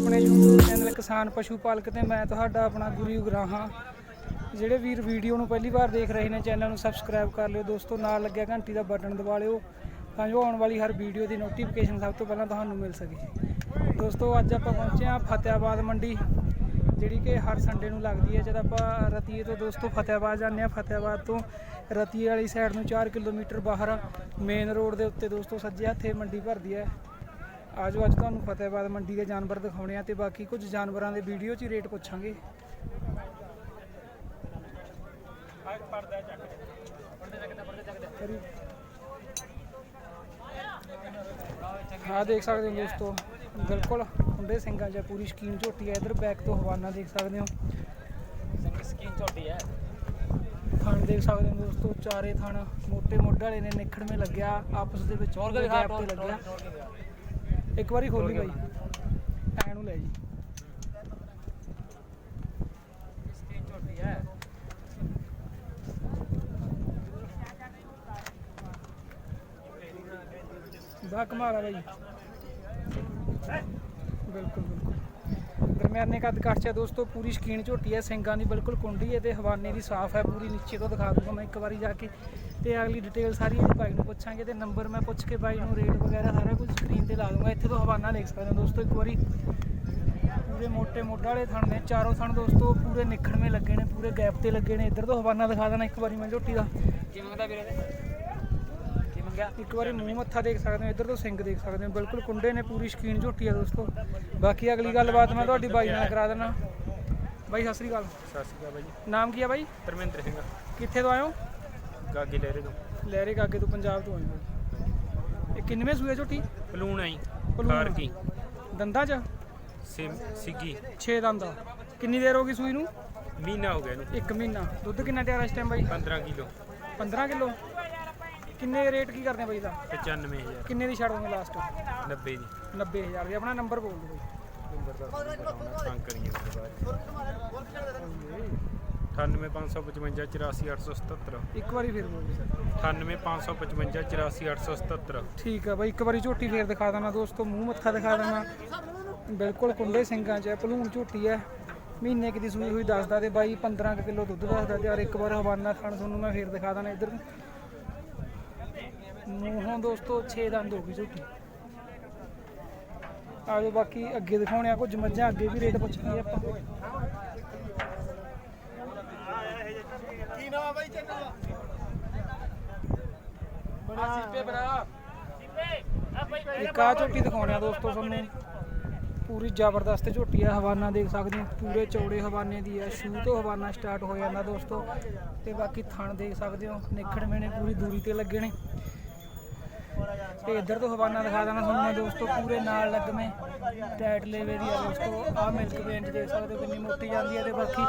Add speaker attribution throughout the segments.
Speaker 1: ਆਪਣੇ YouTube channel ਕਿਸਾਨ ਪਸ਼ੂ ਪਾਲਕ ਤੇ ਮੈਂ ਤੁਹਾਡਾ ਆਪਣਾ ਗੁਰੂ ਉਗਰਾਹਾਂ ਜਿਹੜੇ ਵੀਰ ਵੀਡੀਓ ਨੂੰ ਪਹਿਲੀ ਵਾਰ ਦੇਖ ਰਹੇ ਨੇ ਚੈਨਲ ਨੂੰ ਸਬਸਕ੍ਰਾਈਬ ਕਰ ਲਿਓ। ਦੋਸਤੋ, ਨਾਲ ਲੱਗਿਆ ਘੰਟੀ ਦਾ ਬਟਨ ਦਬਾ ਲਿਓ ਤਾਂ ਜੋ ਆਉਣ ਵਾਲੀ ਹਰ ਵੀਡੀਓ ਦੀ ਨੋਟੀਫਿਕੇਸ਼ਨ ਸਭ ਤੋਂ ਪਹਿਲਾਂ ਤੁਹਾਨੂੰ ਮਿਲ ਸਕੇ। ਦੋਸਤੋ, ਅੱਜ ਆਪਾਂ ਪਹੁੰਚੇ ਹਾਂ ਫਤਿਆਬਾਦ ਮੰਡੀ, ਜਿਹੜੀ ਕਿ ਹਰ ਸੰਡੇ ਨੂੰ ਲੱਗਦੀ ਹੈ। ਜਦ ਆਪਾਂ ਰਤੀਏ ਤੋਂ ਦੋਸਤੋ ਫਤਿਆਬਾਦ ਜਾਂਦੇ ਹਾਂ, ਫਤਿਆਬਾਦ ਤੋਂ ਰਤੀਏ ਵਾਲੀ ਸਾਈਡ ਨੂੰ 4 ਕਿਲੋਮੀਟਰ ਬਾਹਰ ਮੇਨ ਰੋਡ ਦੇ ਉੱਤੇ ਦੋਸਤੋ ਸੱਜੇ ਹੱਥੇ ਮੰਡੀ ਭਰਦੀ ਹੈ। ਆਜੋ ਅੱਜ ਤੁਹਾਨੂੰ ਫਤਿਆਬਾਦ ਮੰਡੀ ਦੇ ਜਾਨਵਰ ਦਿਖਾਉਣੇ ਆ ਤੇ ਬਾਕੀ ਕੁਝ ਜਾਨਵਰਾਂ ਦੇ ਵੀਡੀਓ 'ਚ ਰੇਟ ਪੁੱਛਾਂਗੇ। ਹਾਂ ਦੇਖ ਸਕਦੇ ਹੋ ਦੋਸਤੋ ਬਿਲਕੁਲ ਹੁੰਦੇ ਸਿੰਘਾਂ 'ਚ ਪੂਰੀ ਸਕੀਨ ਝੋਟੀ ਹੈ ਇਧਰ ਬੈਕ ਤੋਂ ਹਵਾਨਾ ਦੇਖ ਸਕਦੇ ਹੋ।
Speaker 2: ਸਕੀਨ ਝੋਟੀ ਹੈ
Speaker 1: ਥਣ ਦੇਖ ਸਕਦੇ ਹੋ ਦੋਸਤੋ ਚਾਰੇ ਥਣ ਮੋٹے ਮੋਢੇ ਵਾਲੇ ਨੇ ਨਿਖੜਵੇਂ ਲੱਗਿਆ ਆਪਸ ਦੇ ਵਿੱਚ
Speaker 2: ਦਿਖਾ
Speaker 1: gap ਤੇ ਲੱਗਿਆ। ਇੱਕ ਵਾਰੀ ਖੋਲੀ ਬਾਈ। ਐ ਨੂੰ ਲੈ ਜੀ।
Speaker 2: ਸਕੀਨ ਝੋਟੀ ਹੈ
Speaker 1: ਕਮਾਲ ਆ ਬਾਈ। ਬਿਲਕੁਲ ਬਿਲਕੁਲ। ਦਰਮਿਆਨੇ ਕੱਦ ਹੈ ਦੋਸਤੋ ਪੂਰੀ ਸ਼ਕੀਨ ਝੋਟੀ ਹੈ ਸਿੰਘਾਂ ਦੀ ਬਿਲਕੁਲ ਕੁੰਡੀ ਹੈ ਤੇ ਹਵਾਨੇ ਦੀ ਸਾਫ਼ ਹੈ ਪੂਰੀ ਨੀਚੇ ਤੋਂ ਦਿਖਾ ਦੂੰਗਾ ਮੈਂ ਇੱਕ ਵਾਰੀ ਜਾ ਕੇ। ਤੇ ਅਗਲੀ ਡਿਟੇਲ ਸਾਰੀ ਇਹਦੀ ਬਾਈ ਨੂੰ ਪੁੱਛਾਂਗੇ ਤੇ ਨੰਬਰ ਮੈਂ ਪੁੱਛ ਕੇ ਬਾਈ ਨੂੰ ਰੇਟ ਵਗੈਰਾ ਸਾਰਾ ਕੁਝ ਸਕਰੀਨ ਤੇ ਲਾ ਦੂੰਗਾ। ਇੱਥੇ ਤੋਂ ਹਵਾਨਾ ਦੇਖ ਸਕਦੇ ਹੋ ਦੋਸਤੋ ਇੱਕ ਵਾਰੀ ਪੂਰੇ ਮੋٹے ਮੋਢਾ ਵਾਲੇ ਥਣ ਨੇ ਚਾਰੋਂ ਥਣ ਦੋਸਤੋ ਪੂਰੇ ਨਿਖੜਵੇਂ ਲੱਗੇ ਨੇ ਪੂਰੇ ਗੈਪ ਤੇ ਲੱਗੇ ਨੇ। ਇੱਧਰ ਤੋਂ ਹਵਾਨਾ ਦਿਖਾ ਦੇਣਾ ਇੱਕ ਵਾਰੀ ਮੈਂ ਝੋਟੀ ਦਾ।
Speaker 2: ਕੀ ਮੰਗਦਾ ਵੀਰੇ ਕੀ ਮੰਗਿਆ?
Speaker 1: ਇੱਕ ਵਾਰੀ ਮੂੰਹ ਮੱਥਾ ਦੇਖ ਸਕਦੇ ਹੋ ਇੱਧਰ ਤੋਂ ਸਿੰਘ ਦੇਖ ਸਕਦੇ ਹੋ। ਬਿਲਕੁਲ ਕੁੰਡੇ ਨੇ ਪੂਰੀ ਸ਼ਕੀਨ ਝੋਟੀ ਆ ਦੋਸਤੋ। ਬਾਕੀ ਅਗਲੀ ਗੱਲਬਾਤ ਮੈਂ ਤੁਹਾਡੀ ਬਾਈ ਨਾਲ ਕਰਾ ਦੇਣਾ ਬਾਈ ਸਤਿ ਸ੍ਰੀ ਅਕਾਲ।
Speaker 3: ਸਤਿ ਸ਼੍ਰੀ ਅਕਾਲ ਬਾਈ
Speaker 1: ਨਾਮ ਕੀ ਆ ਬਾਈ?
Speaker 3: ਧਰਮਿੰਦਰ ਸਿੰਘ।
Speaker 1: ਕਿੱਥੇ ਤੋਂ ਆਏ ਹੋ?
Speaker 3: ਗਾਗੀ ਲਹਿਰੇ ਤੋਂ।
Speaker 1: ਲਹਿਰੇ ਕਾਗੇ ਤੋਂ ਪੰਜਾਬ ਤੋਂ ਆਏ ਹੋ। ਇਹ ਕਿੰਨਵੇਂ ਸੂਏ ਝੋਟੀ
Speaker 3: ਪਲੂਣ ਆਈ
Speaker 1: ਪਲੂਣ।
Speaker 3: ਕੀ
Speaker 1: ਦੰਦਾਂ 'ਚ?
Speaker 3: ਸਿਮ ਸਿੱਗੀ।
Speaker 1: 6 ਦੰਦਾ ਕਿੰਨੀ ਦੇਰ ਹੋ ਗਈ ਸੂਈ ਨੂੰ?
Speaker 3: ਮਹੀਨਾ ਹੋ ਗਿਆ ਇਹਨੂੰ।
Speaker 1: 1 ਮਹੀਨਾ। ਦੁੱਧ ਕਿੰਨਾ ਤਿਆਰ ਇਸ ਟਾਈਮ ਬਾਈ?
Speaker 3: 15 ਕਿਲੋ।
Speaker 1: 15 ਕਿਲੋ? ਕਿੰਨੇ ਰੇਟ ਕੀ ਕਰਦੇ ਬਾਈ ਦਾ
Speaker 3: 95000
Speaker 1: ਕਿੰਨੇ ਦੀ ਛੱਡ ਦੋਗੇ ਲਾਸਟ
Speaker 3: 90 ਦੀ।
Speaker 1: 90000 ਦੀ। ਆਪਣਾ ਨੰਬਰ ਬੋਲ ਦਿਓ ਬਾਈ।
Speaker 3: ਨੰਬਰ ਦਾ ਤੰਗ ਕਰੀਏ। ਉਹਦੇ ਬਾਅਦ 98555 84877
Speaker 1: ਇੱਕ ਵਾਰੀ ਫਿਰ ਬੋਲ ਦਿਓ
Speaker 3: 98555 84877
Speaker 1: ਠੀਕ ਆ ਬਾਈ ਇੱਕ ਵਾਰੀ ਝੋਟੀ ਫੇਰ ਦਿਖਾ ਦੇਣਾ ਦੋਸਤੋ ਮੂੰਹ ਮੱਥਾ ਦਿਖਾ ਦੇਣਾ ਬਿਲਕੁਲ ਕੁੰਡੇ ਸਿੰਘਾਂ 'ਚ ਹੈ ਭਲੂਣ ਝੋਟੀ ਹੈ ਮਹੀਨੇ ਕੁ ਦੀ ਸੂਈ ਹੋਈ ਦੱਸਦਾ ਤੇ ਬਾਈ 15 ਕੁ ਕਿਲੋ ਦੁੱਧ ਦੱਸਦਾ ਤੇ ਯਾਰ ਇੱਕ ਵਾਰ ਹਵਾਨਾ ਥਣ ਤੁਹਾਨੂੰ ਮੈਂ ਫੇਰ ਦਿਖਾ ਦੇਣਾ ਇੱਧਰ ਮੂੰਹੋਂ ਦੋਸਤੋ 6 ਦੰਦ ਹੋ ਗਈ ਝੋਟੀ ਆਜੋ ਬਾਕੀ ਅੱਗੇ ਦਿਖਾਉਣੇ ਆ ਕੁਝ ਮੱਝਾਂ ਅੱਗੇ ਵੀ ਰੇਟ ਪੁੱਛਣੀ ਆਪਾਂ ਆ ਝੋਟੀ ਦਿਖਾਉਣੇ ਆ ਦੋਸਤੋ ਤੁਹਾਨੂੰ ਪੂਰੀ ਜ਼ਬਰਦਸਤ ਝੋਟੀ ਆ ਹਵਾਨਾ ਦੇਖ ਸਕਦੇ ਹੋ ਪੂਰੇ ਚੌੜੇ ਹਵਾਨੇ ਦੀ ਹੈ ਸ਼ੂ ਤੋਂ ਹਵਾਨਾ ਸਟਾਰਟ ਹੋ ਜਾਂਦਾ ਦੋਸਤੋ। ਤੇ ਬਾਕੀ ਥਣ ਦੇਖ ਸਕਦੇ ਹੋ ਨਿਖੜਵੇਂ ਨੇ ਪੂਰੀ ਦੂਰੀ ਤੇ ਲੱਗੇ ਨੇ। ਤੇ ਇੱਧਰ ਤੋਂ ਹਵਾਨਾ ਦਿਖਾ ਦੇਣਾ ਤੁਹਾਨੂੰ ਮੈਂ ਦੋਸਤੋ ਪੂਰੇ ਨਾਲ ਲੱਗਵੇਂ ਟੈਟ ਲੇਵੇ ਦੀ ਆ ਦੋਸਤੋ। ਆ ਮਿਲਕ ਵੇਂਜ ਦੇਖ ਸਕਦੇ ਹੋ ਕਿੰਨੀ ਮੋਟੀ ਜਾਂਦੀ ਹੈ ਤੇ ਬਾਕੀ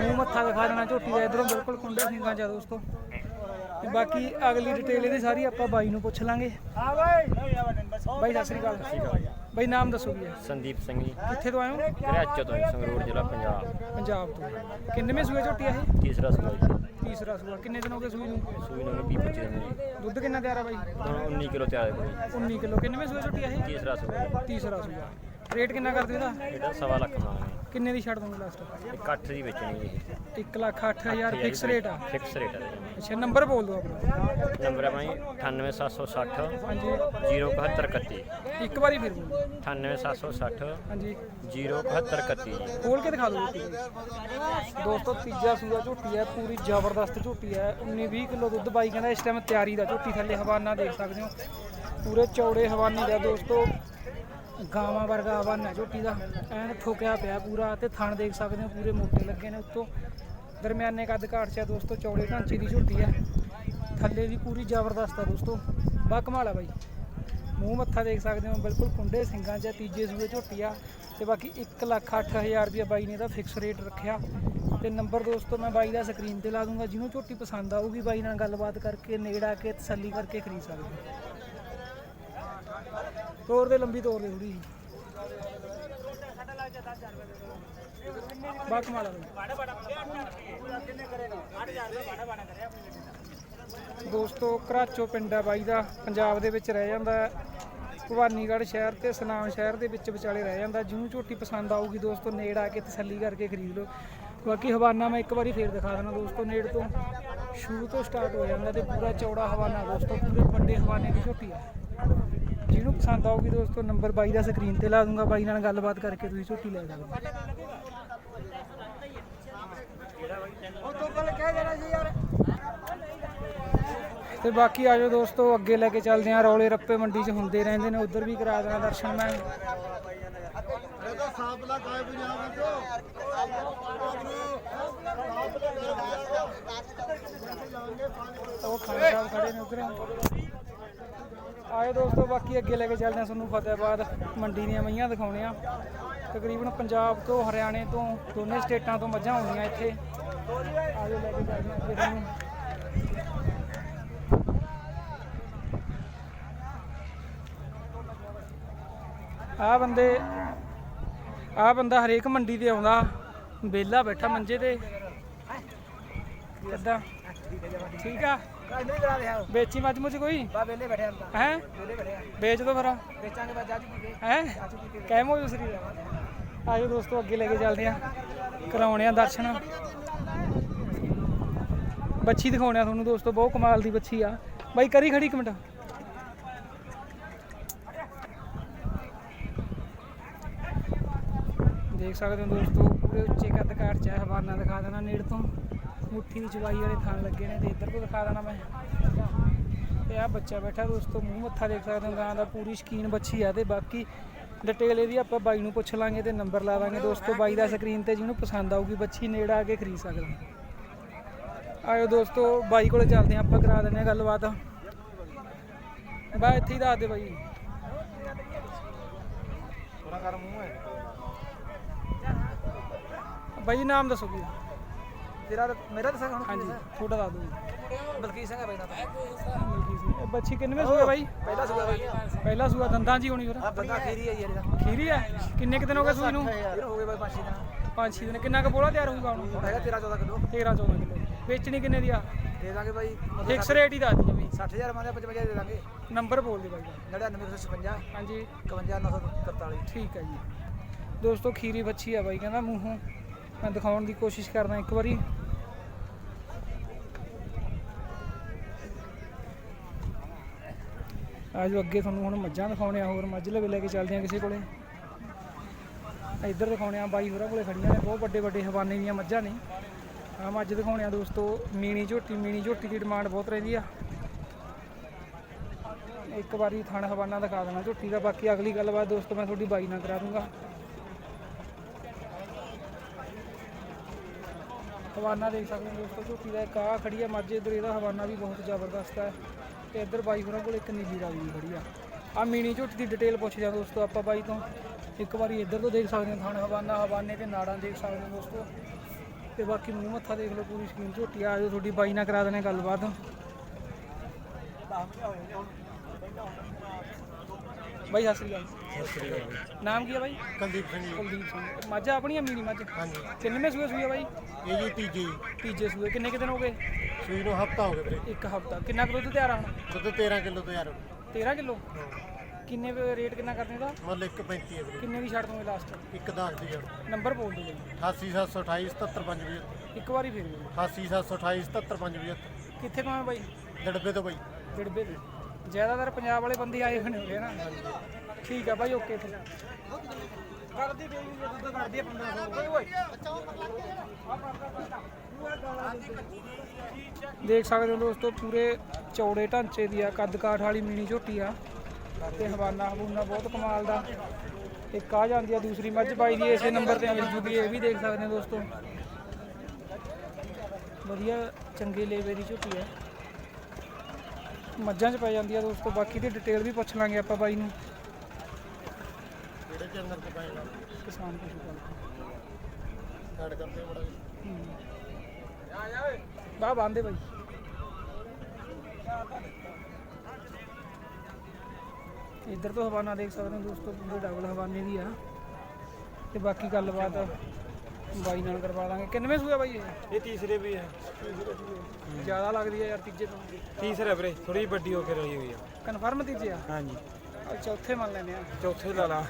Speaker 1: ਮੂੰਹ ਮੱਥਾ ਦਿਖਾ ਦੇਣਾ ਝੋਟੀ ਦਾ ਇਧਰੋਂ ਬਿਲਕੁਲ ਕੁੰਡੇ ਸਿੰਘਾਂ ਚ ਆ ਦੋਸਤੋ। ਤੇ ਬਾਕੀ ਅਗਲੀ ਡਿਟੇਲ ਇਹਦੀ ਸਾਰੀ ਆਪਾਂ ਬਾਈ ਨੂੰ ਪੁੱਛ ਲਾਂਗੇ। ਬਾਈ ਸਤਿ ਸ੍ਰੀ ਅਕਾਲ। ਬਾਈ ਨਾਮ ਦੱਸੋ ਹੈ?
Speaker 4: ਸੰਦੀਪ ਸਿੰਘ ਜੀ।
Speaker 1: ਕਿੱਥੇ ਤੋਂ ਆਏ ਹੋ?
Speaker 4: ਘਰਾਚੋ ਤੋਂ ਜੀ, ਸੰਗਰੂਰ ਜ਼ਿਲ੍ਹਾ ਪੰਜਾਬ।
Speaker 1: ਪੰਜਾਬ ਤੋਂ। ਕਿੰਨਵੇਂ ਸੂਏ ਝੋਟੀ ਆ ਇਹ?
Speaker 4: ਤੀਸਰਾ ਸੂਆ ਜੀ।
Speaker 1: ਤੀਸਰਾ ਸੂਆ। ਕਿੰਨੇ ਦਿਨ ਹੋ ਗਏ ਸੂਈ ਨੂੰ?
Speaker 4: ਸੂਈ ਨੂੰ 20 25 ਦਿਨ ਜੀ
Speaker 1: ਦੁੱਧ ਕਿੰਨਾ ਤਿਆਰ ਆ ਬਾਈ?
Speaker 4: ਹੁਣ 19 ਕਿਲੋ ਤਿਆਰ ਹੈ ਜੀ
Speaker 1: 19 ਕਿਲੋ। ਕਿੰਨਵੇਂ ਸੂਏ ਝੋਟੀ ਆ ਇਹ?
Speaker 4: ਤੀਸਰਾ ਸੂਆ। ਜੀ।
Speaker 1: ਤੀਸਰਾ ਸੂਆ। ਰੇਟ ਕਿੰਨਾ ਕਰਦੇ ਇਹਦਾ
Speaker 4: ਇਹਦਾ ਸਵਾ ਲੱਖ ਮੰਗਦੇ
Speaker 1: ਕਿੰਨੇ ਦੀ ਛੱਡ ਦੋਗੇ ਲਾਸਟ
Speaker 4: ਇਹ ਕੱਠ ਦੀ ਵੇਚਣੀ ਜੀ।
Speaker 1: 1 ਲੱਖ 8000 ਫਿਕਸ ਰੇਟ ਆ।
Speaker 4: ਫਿਕਸ ਰੇਟ ਹੈ
Speaker 1: ਅੱਛਾ ਨੰਬਰ ਬੋਲ ਦਿਓ ਆਪਣਾ।
Speaker 4: ਨੰਬਰ ਹੈ ਭਾਈ 98760
Speaker 1: ਹਾਂਜੀ।
Speaker 4: 07131
Speaker 1: ਇੱਕ ਵਾਰੀ ਫਿਰ ਬੋਲ ਦਿਓ।
Speaker 4: 98760
Speaker 1: ਹਾਂਜੀ।
Speaker 4: 07131 ਜੀ।
Speaker 1: ਖੋਲ ਕੇ ਦਿਖਾ ਦਿਓ ਝੋਟੀ ਦੋਸਤੋ ਤੀਜਾ ਸੂਆ ਝੋਟੀ ਹੈ ਪੂਰੀ ਜ਼ਬਰਦਸਤ ਝੋਟੀ ਹੈ। 19 20 ਕਿਲੋ ਦੁੱਧ ਬਾਈ ਕਹਿੰਦਾ ਇਸ ਟਾਈਮ ਤਿਆਰੀ ਦਾ ਝੋਟੀ ਥੱਲੇ ਹਵਾਨਾ ਦੇਖ ਸਕਦੇ ਹੋ। ਪੂਰੇ ਚੌੜੇ ਹਵਾਨੇ ਦਾ ਦੋਸਤੋ। ਗਾਵਾਂ ਵਰਗਾ ਹਵਾਨਾ ਝੋਟੀ ਦਾ। ਐਨ ਠੋਕਿਆ ਪਿਆ ਪੂਰਾ ਤੇ ਥਣ ਦੇਖ ਸਕਦੇ ਹੋ, ਪੂਰੇ ਮੋਟੇ ਲੱਗੇ ਨੇ ਉੱਤੋਂ। ਦਰਮਿਆਨੇ ਕੱਦ ਘਾਟ ਚ ਦੋਸਤੋ, ਚੌੜੇ ਢਾਂਚੇ ਦੀ ਝੋਟੀ ਹੈ। ਥੱਲੇ ਦੀ ਪੂਰੀ ਜ਼ਬਰਦਸਤ ਆ ਦੋਸਤੋ। ਬਾ ਕਮਾਲ ਆ ਬਾਈ। ਮੂੰਹ ਮੱਥਾ ਦੇਖ ਸਕਦੇ ਹੋ, ਬਿਲਕੁਲ ਕੁੰਡੇ ਸਿੰਘਾਂ 'ਚ ਤੀਜੇ ਸੂਏ ਝੋਟੀ ਆ। ਤੇ ਬਾਕੀ 1 ਲੱਖ 8000 ਰੁਪਏ ਬਾਈ ਨੇ ਇਹਦਾ ਫਿਕਸ ਰੇਟ ਰੱਖਿਆ। ਤੇ ਨੰਬਰ ਦੋਸਤੋ, ਮੈਂ ਬਾਈ ਦਾ ਸਕਰੀਨ ਤੇ ਲਾ ਦੂੰਗਾ। ਜਿਹਨੂੰ ਝੋਟੀ ਪਸੰਦ ਆਊਗੀ, ਬਾਈ ਨਾਲ ਗੱਲਬਾਤ ਕਰਕੇ, ਨੇੜ ਆ ਕੇ, ਤਸੱਲੀ ਕਰਕੇ ਖਰੀਦ ਸਕਦੇ ਹੋ। ਤੋਰ ਦੇ ਲੰਬੀ ਤੋਰ ਦੇ ਥੋੜੀ ਬਾ ਕਮਾਲ ਆ ਦੋਸਤੋ, ਘਰਾਚੋ ਪਿੰਡ ਆ ਬਾਈ ਦਾ। ਪੰਜਾਬ ਦੇ ਵਿੱਚ ਰਹਿ ਜਾਂਦਾ ਭਵਾਨੀਗੜ੍ਹ ਸ਼ਹਿਰ ਤੇ ਸਨਾਮ ਸ਼ਹਿਰ ਦੇ ਵਿੱਚ ਵਿਚਾਲੇ ਰਹਿ ਜਾਂਦਾ ਜਿਉਂ ਝੋਟੀ ਪਸੰਦ ਆਊਗੀ ਦੋਸਤੋ, ਨੇੜ ਆ ਕੇ ਤਸੱਲੀ ਕਰਕੇ ਖਰੀਦ ਲਓ। ਬਾਕੀ ਹਵਾਨਾ ਮੈਂ ਇੱਕ ਵਾਰੀ ਫੇਰ ਦਿਖਾ ਦਿੰਦਾ ਦੋਸਤੋ, ਨੇੜ ਤੋਂ। ਸ਼ੁਰੂ ਤੋਂ ਸਟਾਰਟ ਹੋ ਜਾਂਦਾ ਤੇ ਪੂਰਾ ਚੌੜਾ ਹਵਾਨਾ ਦੋਸਤੋ, ਪੂਰੇ ਵੱਡੇ ਹਵਾਨੇ ਦੀ ਝੋਟੀ ਆ। ਜਿਹਨੂੰ ਪਸੰਦ ਆਊਗੀ ਦੋਸਤੋ ਨੰਬਰ ਬਾਈ ਦਾ ਸਕਰੀਨ ਤੇ ਲਾ ਦੂੰਗਾ। ਬਾਈ ਨਾਲ ਗੱਲਬਾਤ ਕਰਕੇ ਤੁਸੀਂ ਝੋਟੀ ਲੈ ਸਕਦੇ ਤੇ ਬਾਕੀ ਆਜੋ ਦੋਸਤੋ, ਅੱਗੇ ਲੈ ਕੇ ਚੱਲਦੇ ਆਂ ਰੌਲੇ ਰੱਪੇ ਮੰਡੀ 'ਚ ਹੁੰਦੇ ਰਹਿੰਦੇ ਨੇ। ਉਧਰ ਵੀ ਕਰਾ ਦੇਣਾ ਦਰਸ਼ਨ ਮੈਂ। ਉਹ ਖਾਨ ਸਾਹਿਬ ਖੜੇ ਨੇ ਉਧਰ। ਆਏ ਦੋਸਤੋ, ਬਾਕੀ ਅੱਗੇ ਲੈ ਕੇ ਚੱਲਦੇ ਆ ਤੁਹਾਨੂੰ ਫਤਿਆਬਾਦ ਮੰਡੀ ਦੀਆਂ ਮਈਆਂ ਦਿਖਾਉਣੇ ਆ। ਤਕਰੀਬਨ ਪੰਜਾਬ ਤੋਂ, ਹਰਿਆਣੇ ਤੋਂ, ਦੋਨੇ ਸਟੇਟਾਂ ਤੋਂ ਮੱਝਾਂ ਆਉਂਦੀਆਂ ਇੱਥੇ। ਆਜੋ ਲੈ ਕੇ ਚੱਲਦੇ ਆ ਅੱਗੇ ਤੁਹਾਨੂੰ। ਆ ਬੰਦੇ, ਆ ਬੰਦਾ ਹਰੇਕ ਮੰਡੀ ਤੇ ਆਉਂਦਾ। ਵਿਹਲਾ ਬੈਠਾ ਮੰਜੇ ਤੇ। ਕਿੱਦਾਂ? ਠੀਕ ਆ? ਵੇਚੀ ਮੱਝ ਮੁਝ ਕੋਈ?
Speaker 2: ਵੇਲੇ ਬੈਠੇ ਅੰਦਾ
Speaker 1: ਹੈ?
Speaker 2: ਵੇਲੇ ਬੈਠੇ
Speaker 1: ਵੇਚ ਦੋ ਫਿਰ।
Speaker 2: ਵੇਚਾਂਗੇ ਬਾਅਦ ਜਾਜੂ ਕੀ
Speaker 1: ਹੈ? ਕਹਿਮ ਹੋ ਦੂਸਰੀ ਆਜੋ ਦੋਸਤੋ ਅੱਗੇ ਲੈ ਕੇ ਚੱਲਦੇ ਆ ਕਰਾਉਣੇ ਆ ਦਰਸ਼ਨ। ਬੱਚੀ ਦਿਖਾਉਣੇ ਆ ਤੁਹਾਨੂੰ ਦੋਸਤੋ ਬਹੁਤ ਕਮਾਲ ਦੀ ਬੱਚੀ ਆ। ਬਾਈ ਕਰੀ ਖੜੀ ਇੱਕ ਮਿੰਟ। ਦੇਖ ਸਕਦੇ ਹੋ ਦੋਸਤੋ ਪੂਰੇ ਉੱਚੇ ਕੱਦ ਕਾਠ ਚ ਹੈ ਹਵਾਨਾ ਦਿਖਾ ਦੇਣਾ ਨੇੜ ਤੋਂ। ਮੁੱਠੀ ਦੀ ਚਵਾਈ ਵਾਲੇ ਥਣ ਲੱਗੇ ਨੇ ਤੇ ਇੱਧਰ ਤੋਂ ਦਿਖਾ ਦੇਣਾ ਮੈਂ। ਤੇ ਆ ਬੱਚਾ ਬੈਠਾ ਦੋਸਤੋ ਮੂੰਹ ਮੱਥਾ ਦੇਖ ਸਕਦੇ ਹੋ, ਗਾਂ ਦਾ ਪੂਰੀ ਸ਼ਕੀਨ ਬੱਚੀ ਆ ਤੇ ਬਾਕੀ ਡਿਟੇਲ ਇਹਦੀ ਆਪਾਂ ਬਾਈ ਨੂੰ ਪੁੱਛ ਲਾਂਗੇ ਤੇ ਨੰਬਰ ਲਾ ਦਾਂਗੇ ਦੋਸਤੋ, ਬਾਈ ਦਾ ਸਕਰੀਨ ਤੇ ਜਿਹਨੂੰ ਪਸੰਦ ਆਊਗੀ ਬੱਚੀ, ਨੇੜੇ ਆ ਕੇ ਖਰੀਦ ਸਕਦਾ। ਆਇਓ ਦੋਸਤੋ, ਬਾਈ ਕੋਲੇ ਚੱਲਦੇ ਹਾਂ, ਆਪਾਂ ਕਰਾ ਦਿੰਦੇ ਹਾਂ ਗੱਲਬਾਤ। ਬਾ ਇੱਥੇ ਹੀ ਦੱਸ ਦੇ ਬਾਈ।
Speaker 2: ਥੋੜਾ ਕਰ ਮੂੰਹ ਹੈ
Speaker 1: ਬਾਈ ਨਾਮ ਦੱਸੋ ਕੀ
Speaker 2: ਤੇਰਾ ਮੇਰਾ ਦੱਸਾਂ ਹੁਣ
Speaker 1: ਹਾਂਜੀ ਤੁਹਾਡਾ ਦੱਸ ਦਿਓ ਜੀ।
Speaker 2: ਬਲਕੀਤ ਸਿੰਘ ਹੈ ਬਾਈ
Speaker 1: ਸਿੰਘ। ਇਹ ਬੱਚੀ ਕਿੰਨਵੇਂ ਸੂਏ ਬਾਈ?
Speaker 2: ਪਹਿਲਾ ਸੁਗਾ ਬਾਈ।
Speaker 1: ਪਹਿਲਾ ਸੂਆ ਦੰਦਾਂ 'ਚ ਹੀ ਹੋਣੀ ਫਿਰ।
Speaker 2: ਆ ਬੰਦਾ ਖੀਰੀ ਹੈ ਯਾਰ ਇਹਦਾ
Speaker 1: ਖੀਰੀ ਆ ਕਿੰਨੇ ਕੁ ਦਿਨ ਹੋ ਗਏ ਸੂਈ ਨੂੰ?
Speaker 2: ਇਹ ਹੋ ਗਏ ਬਾਈ ਪੰਜ ਛੇ ਦਿਨ।
Speaker 1: ਪੰਜ ਛੇ ਦਿਨ। ਕਿੰਨਾ ਕੁ ਬੋਲਾ ਤਿਆਰ ਹੋਊਗਾ ਹੁਣ?
Speaker 2: ਹੁਣ ਹੈਗਾ 13 14 ਕਿਲੋ।
Speaker 1: 13 14 ਕਿਲੋ। ਵੇਚਣੀ ਕਿੰਨੇ ਦੀ ਆ?
Speaker 2: ਦੇ ਦਾਂਗੇ ਬਾਈ।
Speaker 1: ਫਿਕਸ ਰੇਟ ਹੀ ਦੱਸ ਦਿਓ ਵੀ।
Speaker 2: 60000 ਮੰਗਦੇ 55 ਦੇ ਦਾਂਗੇ।
Speaker 1: ਨੰਬਰ ਬੋਲ ਦੇ ਬਾਈ ਦਾ।
Speaker 2: 9956
Speaker 1: ਹਾਂਜੀ।
Speaker 2: 51943
Speaker 1: ਠੀਕ ਹੈ ਜੀ। ਦੋਸਤੋ ਖੀਰੀ ਬੱਚੀ ਆ ਬਾਈ ਕਹਿੰਦਾ ਮੂੰਹੋਂ। ਮੈਂ ਦਿਖਾਉਣ ਦੀ ਕੋਸ਼ਿਸ਼ ਕਰਦਾ ਇੱਕ ਵਾਰੀ। ਆਜੋ ਅੱਗੇ ਤੁਹਾਨੂੰ ਹੁਣ ਮੱਝਾਂ ਦਿਖਾਉਣੇ ਆ, ਹੋਰ ਮੱਝ ਲਵੇ ਲੈ ਕੇ ਚੱਲਦੇ ਆ ਕਿਸੇ ਕੋਲੇ। ਇੱਧਰ ਦਿਖਾਉਣੇ ਆ ਬਾਈ ਹੋਰਾਂ ਕੋਲੇ ਖੜੀਆਂ ਨੇ, ਬਹੁਤ ਵੱਡੇ ਵੱਡੇ ਹਵਾਨੇ ਦੀਆਂ ਮੱਝਾਂ ਨੇ। ਆ ਮੱਝ ਦਿਖਾਉਣੇ ਆ ਦੋਸਤੋ, ਮੀਣੀ ਝੋਟੀ ਮੀਣੀ ਝੋਟੀ ਦੀ ਡਿਮਾਂਡ ਬਹੁਤ ਰਹਿੰਦੀ ਆ। ਇੱਕ ਵਾਰੀ ਥਣ ਹਵਾਨਾ ਦਿਖਾ ਦੇਣਾ ਝੋਟੀ ਦਾ, ਬਾਕੀ ਅਗਲੀ ਗੱਲਬਾਤ ਦੋਸਤੋ ਮੈਂ ਤੁਹਾਡੀ ਬਾਈ ਨਾਲ ਕਰਾ ਦੂੰਗਾ। ਹਵਾਨਾ ਦੇਖ ਸਕਦੇ ਹੋ ਦੋਸਤੋ ਝੋਟੀ ਦਾ ਇੱਕ ਆਹ ਖੜੀ ਹੈ ਮੱਝ ਇੱਧਰ ਇਹਦਾ ਹਵਾਨਾ ਵੀ ਬਹੁਤ ਜ਼ਬਰਦਸਤ ਹੈ ਤੇ ਇੱਧਰ ਬਾਈ ਹੋਰਾਂ ਕੋਲ ਇੱਕ ਨੀਲੀ ਰਾਵੀ ਵੀ ਖੜੀ ਆ। ਆ ਮੀਣੀ ਝੋਟੀ ਦੀ ਡਿਟੇਲ ਪੁੱਛਦੇ ਆ ਦੋਸਤੋ ਆਪਾਂ ਬਾਈ ਤੋਂ। ਇੱਕ ਵਾਰੀ ਇੱਧਰ ਤੋਂ ਦੇਖ ਸਕਦੇ ਹੋ ਥਣ ਹਵਾਨਾ, ਹਵਾਨੇ ਤੇ ਨਾੜਾਂ ਦੇਖ ਸਕਦੇ ਹੋ ਦੋਸਤੋ। ਤੇ ਬਾਕੀ ਮੂੰਹ ਮੱਥਾ ਦੇਖ ਲਓ ਪੂਰੀ ਸਕੀਨ ਝੋਟੀ ਆ ਜਾਓ ਤੁਹਾਡੀ ਬਾਈ ਨਾਲ ਕਰਾ ਦੇਣੇ ਗੱਲਬਾਤ। ਬਾਈ ਸਤਿ ਸ੍ਰੀ ਅਕਾਲ। ਨਾਮ ਕੀ ਹੈ ਬਾਈ?
Speaker 3: ਕੁਲਦੀਪ ਸਿੰਘ
Speaker 1: ਕੁਲਦੀਪ ਸਿੰਘ। ਮੱਝ ਆਪਣੀ ਮੀਣੀ ਮੱਝ?
Speaker 3: ਹਾਂਜੀ।
Speaker 1: ਕਿੰਨੇ ਸੂਏ ਆ ਬਾਈ?
Speaker 3: ਇਹ ਜੀ ਤੀਜੀ
Speaker 1: ਤੀਜੇ ਸੂਏ। ਕਿੰਨੇ ਕੁ ਦਿਨ ਹੋ ਗਏ?
Speaker 3: ਸੂਈ ਨੂੰ ਹਫਤਾ ਹੋ ਗਿਆ ਵੀਰੇ।
Speaker 1: ਇੱਕ ਹਫਤਾ। ਕਿੰਨਾ ਕੁ ਦੁੱਧ ਤਿਆਰ ਆ ਹੁਣ?
Speaker 3: ਦੁੱਧ 13 ਕਿਲੋ ਤੋਂ ਯਾਰ
Speaker 1: 13 ਕਿਲੋ? ਕਿੰਨੇ ਰੇਟ ਕਿੰਨਾ ਕਰਦੇ ਦਾ?
Speaker 3: ਮੁੱਲ 1.35 ਹੈ ਵੀਰੇ।
Speaker 1: ਕਿੰਨੇ ਦੀ ਛੱਡ ਦੋਗੇ ਲਾਸਟ
Speaker 3: ਇੱਕ 10 ਦੀ ਜੜ
Speaker 1: ਨੰਬਰ ਬੋਲ ਦਿਓ ਬਾਈ।
Speaker 3: 88728 775
Speaker 1: ਇੱਕ ਵਾਰੀ ਫੇਰ ਬੋਲੋ
Speaker 3: 88728 775
Speaker 1: ਕਿੱਥੇ ਆ ਬਾਈ?
Speaker 3: ਡੜਬੇ ਤੋਂ ਬਈ।
Speaker 1: ਡਿੜਬੇ ਦੇ ਜ਼ਿਆਦਾਤਰ ਪੰਜਾਬ ਵਾਲੇ ਬੰਦੇ ਆਏ ਹੋਏ ਨੇ ਉਰੇ ਨਾ। ਠੀਕ ਆ ਭਾਈ ਓਕੇ ਫਿਰ।
Speaker 2: ਕਰਦੀ ਪਈ ਦੁੱਧ ਕਰਦੀ 1500 ਓਏ।
Speaker 1: ਦੇਖ ਸਕਦੇ ਹੋ ਦੋਸਤੋ, ਪੂਰੇ ਚੌੜੇ ਢਾਂਚੇ ਦੀ ਆ ਕੱਦ ਕਾਠ ਵਾਲੀ ਮੀਣੀ ਝੋਟੀ ਆ। ਤੇ ਹਵਾਨਾ ਹਬੂਨਾ ਬਹੁਤ ਕਮਾਲ ਦਾ। ਇੱਕ ਆ ਜਾਂਦੀ ਆ, ਦੂਸਰੀ ਮੱਝ ਬਾਈ ਦੀ, ਇਸੇ ਨੰਬਰ ਤੇ ਮਿਲ ਜੂਗੀ। ਇਹ ਵੀ ਦੇਖ ਸਕਦੇ ਹੋ ਦੋਸਤੋ। ਵਧੀਆ, ਚੰਗੇ ਲੇਵੇ ਦੀ ਝੋਟੀ ਆ। ਮੱਝਾਂ 'ਚ ਪੈ ਜਾਂਦੀ ਆ ਦੋਸਤੋ ਬਾਕੀ ਦੀ ਡਿਟੇਲ ਵੀ ਪੁੱਛ ਲਾਂਗੇ ਆਪਾਂ ਬਾਈ ਨੂੰ।
Speaker 3: ਕਿਹੜੇ ਚੈਨਲ ਤੇ ਪਾਏਗਾ
Speaker 1: ਕਿਸਾਨ ਪਸ਼ੂ ਪਾਲਕ।
Speaker 3: ਐਡ ਕਰਦੇ ਬੜਾ
Speaker 1: ਬਾ ਬੰਦੇ ਬਾਈ। ਇੱਧਰ ਤੋਂ ਹਵਾਨਾ ਦੇਖ ਸਕਦੇ ਹੋ ਦੋਸਤੋ ਪੂਰੇ ਡਬਲ ਹਵਾਨੇ ਦੀ ਆ। ਤੇ ਬਾਕੀ ਗੱਲਬਾਤ ਬਾਈ ਨਾਲ ਕਰਵਾ ਦਾਂਗੇ ਕਿੰਨਵੇਂ ਸੂਆ ਬਾਈ ਇਹ?
Speaker 3: ਇਹ ਤੀਸਰੇ ਵੀ ਹੈ
Speaker 1: ਜ਼ਿਆਦਾ ਲੱਗਦੀ ਆ ਯਾਰ ਤੀਜੇ ਤੋਂ।
Speaker 3: ਤੀਸਰਾ ਵੀਰੇ ਥੋੜੀ ਵੱਡੀ ਹੋ ਕੇ ਰਹੀ ਹੋਈ ਆ।
Speaker 1: ਕਨਫਰਮ ਤੀਜੇ ਆ?
Speaker 3: ਹਾਂਜੀ।
Speaker 1: ਆ ਚੌਥੇ ਮੰਨ ਲੈਨੇ ਆ।
Speaker 2: ਚੌਥੇ ਲਾ ਲਾ।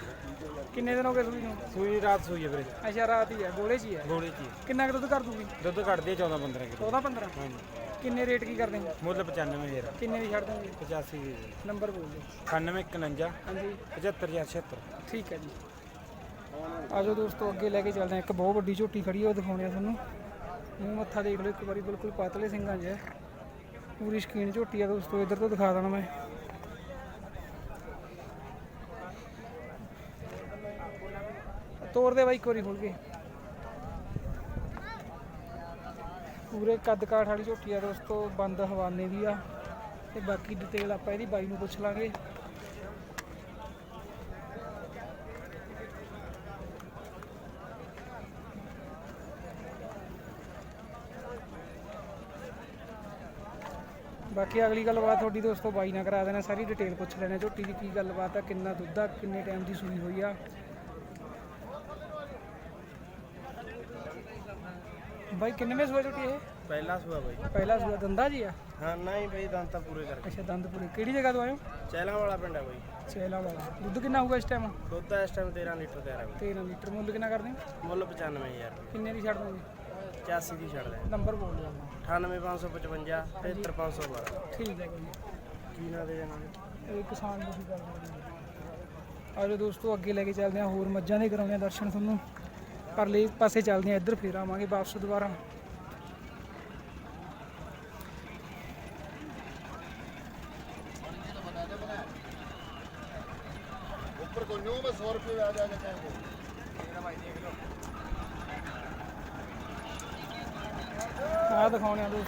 Speaker 1: ਕਿੰਨੇ ਦਿਨ ਹੋ ਗਏ ਸੂਈ ਨੂੰ?
Speaker 2: ਸੂਈ ਰਾਤ ਸੂਈ ਹੈ ਵੀਰੇ।
Speaker 1: ਅੱਛਾ ਰਾਤ ਹੀ ਹੈ ਗੋਲੇ 'ਚ ਹੀ ਹੈ
Speaker 2: ਗੋਲੇ ਚ
Speaker 1: ਕਿੰਨਾ ਕੁ ਦੁੱਧ ਕਰ ਦੂਗੀ
Speaker 2: ਦੁੱਧ ਕੱਢਦੀ ਹੈ 14 15 ਕਿਲੋ।
Speaker 1: 14 15
Speaker 2: ਹਾਂਜੀ।
Speaker 1: ਕਿੰਨੇ ਰੇਟ ਕੀ ਕਰਦੇ ਹੋ?
Speaker 2: ਮੁੱਲ 95000
Speaker 1: ਕਿੰਨੇ ਦੀ ਛੱਡ ਦੋਗੇ
Speaker 2: 85 ਦੀ
Speaker 1: ਨੰਬਰ ਬੋਲ ਦਿਓ।
Speaker 2: 91 51
Speaker 1: ਹਾਂਜੀ।
Speaker 2: 75076
Speaker 1: ਠੀਕ ਹੈ ਜੀ। ਆਜੋ ਦੋਸਤੋ, ਅੱਗੇ ਲੈ ਕੇ ਚੱਲਦੇ ਆ ਇੱਕ ਬਹੁਤ ਵੱਡੀ ਝੋਟੀ ਖੜੀ ਹੈ ਉਹ ਦਿਖਾਉਣੇ ਆ ਤੁਹਾਨੂੰ। ਮੂੰਹ ਮੱਥਾ ਦੇਖ ਲਓ, ਇੱਕ ਵਾਰੀ ਬਿਲਕੁਲ ਪਾਤਲੇ ਸਿੰਘਾਂ 'ਚ ਪੂਰੀ ਸ਼ਕੀਨ ਝੋਟੀ ਆ ਦੋਸਤੋ, ਇੱਧਰ ਤੋਂ ਦਿਖਾ ਦੇਣਾ ਮੈਂ। ਤੋੜ ਦੇ ਬਾਈ ਇੱਕ ਵਾਰੀ ਖੋਲ ਕੇ। ਪੂਰੇ ਕੱਦ ਕਾਠ ਵਾਲੀ ਝੋਟੀ ਆ ਦੋਸਤੋ, ਬੰਦ ਹਵਾਨੇ ਦੀ ਆ। ਤੇ ਬਾਕੀ ਡਿਟੇਲ ਆਪਾਂ ਇਹਦੀ ਬਾਈ ਨੂੰ ਪੁੱਛ ਲਾਂਗੇ। ਬਾਕੀ ਅਗਲੀ ਗੱਲਬਾਤ ਤੁਹਾਡੀ ਦੋਸਤੋ ਬਾਈ ਨਾਲ ਕਰਾ ਦੇਣਾ ਸਾਰੀ ਡਿਟੇਲ ਪੁੱਛ ਲੈਣਾ। ਝੋਟੀ ਦੀ ਕੀ ਗੱਲਬਾਤ ਆ ਕਿੰਨਾ ਦੁੱਧ ਆ ਕਿੰਨੇ ਟਾਈਮ ਦੀ ਸੂਈ ਹੋਈ ਆ। ਬਾਈ ਕਿੰਨਵੇਂ ਸੂਆ ਝੋਟੀ ਇਹ?
Speaker 2: ਪਹਿਲਾ ਸੂਆ ਬਾਈ।
Speaker 1: ਪਹਿਲਾ ਸੂਆ ਦੰਦਾ ਜੀ ਆ?
Speaker 2: ਹਾਂ ਨਹੀਂ ਬਾਈ ਦੰਦ ਤਾਂ ਪੂਰੇ ਕਰਕੇ।
Speaker 1: ਅੱਛਾ ਦੰਦਪੁਰੇ ਕਿਹੜੀ ਜਗ੍ਹਾ ਤੋਂ ਹੋ
Speaker 2: ਚੈਲਾਂ ਵਾਲਾ ਪਿੰਡ ਹੈ ਬਾਈ।
Speaker 1: ਚੇਲਾ ਵਾਲਾ। ਦੁੱਧ ਕਿੰਨਾ ਹੋਊਗਾ ਇਸ ਟਾਈਮ
Speaker 2: ਦੁੱਧ ਇਸ ਟਾਈਮ 13 ਲੀਟਰ ਤਿਆਰ ਹੈ
Speaker 1: 13 ਲੀਟਰ। ਮੁੱਲ ਕਿੰਨਾ ਕਰਦੇ ਹੋ?
Speaker 2: ਮੁੱਲ 95000
Speaker 1: ਕਿੰਨੇ ਦੀ ਛੱਡ ਦੋਗੇ?
Speaker 2: 85 ਦੀ ਛੱਡ ਦੇ
Speaker 1: ਨੰਬਰ ਬੋਲ ਦਿਓ ਆਪਣਾ।
Speaker 2: 98555 73512
Speaker 1: ਠੀਕ ਹੈ ਬਾਈ
Speaker 2: ਕੀ ਨਾ ਦੇ ਜਾਣਾ
Speaker 1: ਇਹ ਕਿਸਾਨ ਗੱਲ ਕਰਦੇ ਆਜੋ ਦੋਸਤੋ ਅੱਗੇ ਲੈ ਕੇ ਚੱਲਦੇ ਹਾਂ ਹੋਰ ਮੱਝਾਂ ਦੇ ਕਰਾਉਂਦੇ ਹਾਂ ਦਰਸ਼ਨ ਤੁਹਾਨੂੰ। ਪਰਲੇ ਪਾਸੇ ਚੱਲਦੇ ਹਾਂ ਇੱਧਰ ਫੇਰ ਆਵਾਂਗੇ ਵਾਪਸ ਦੁਬਾਰਾ।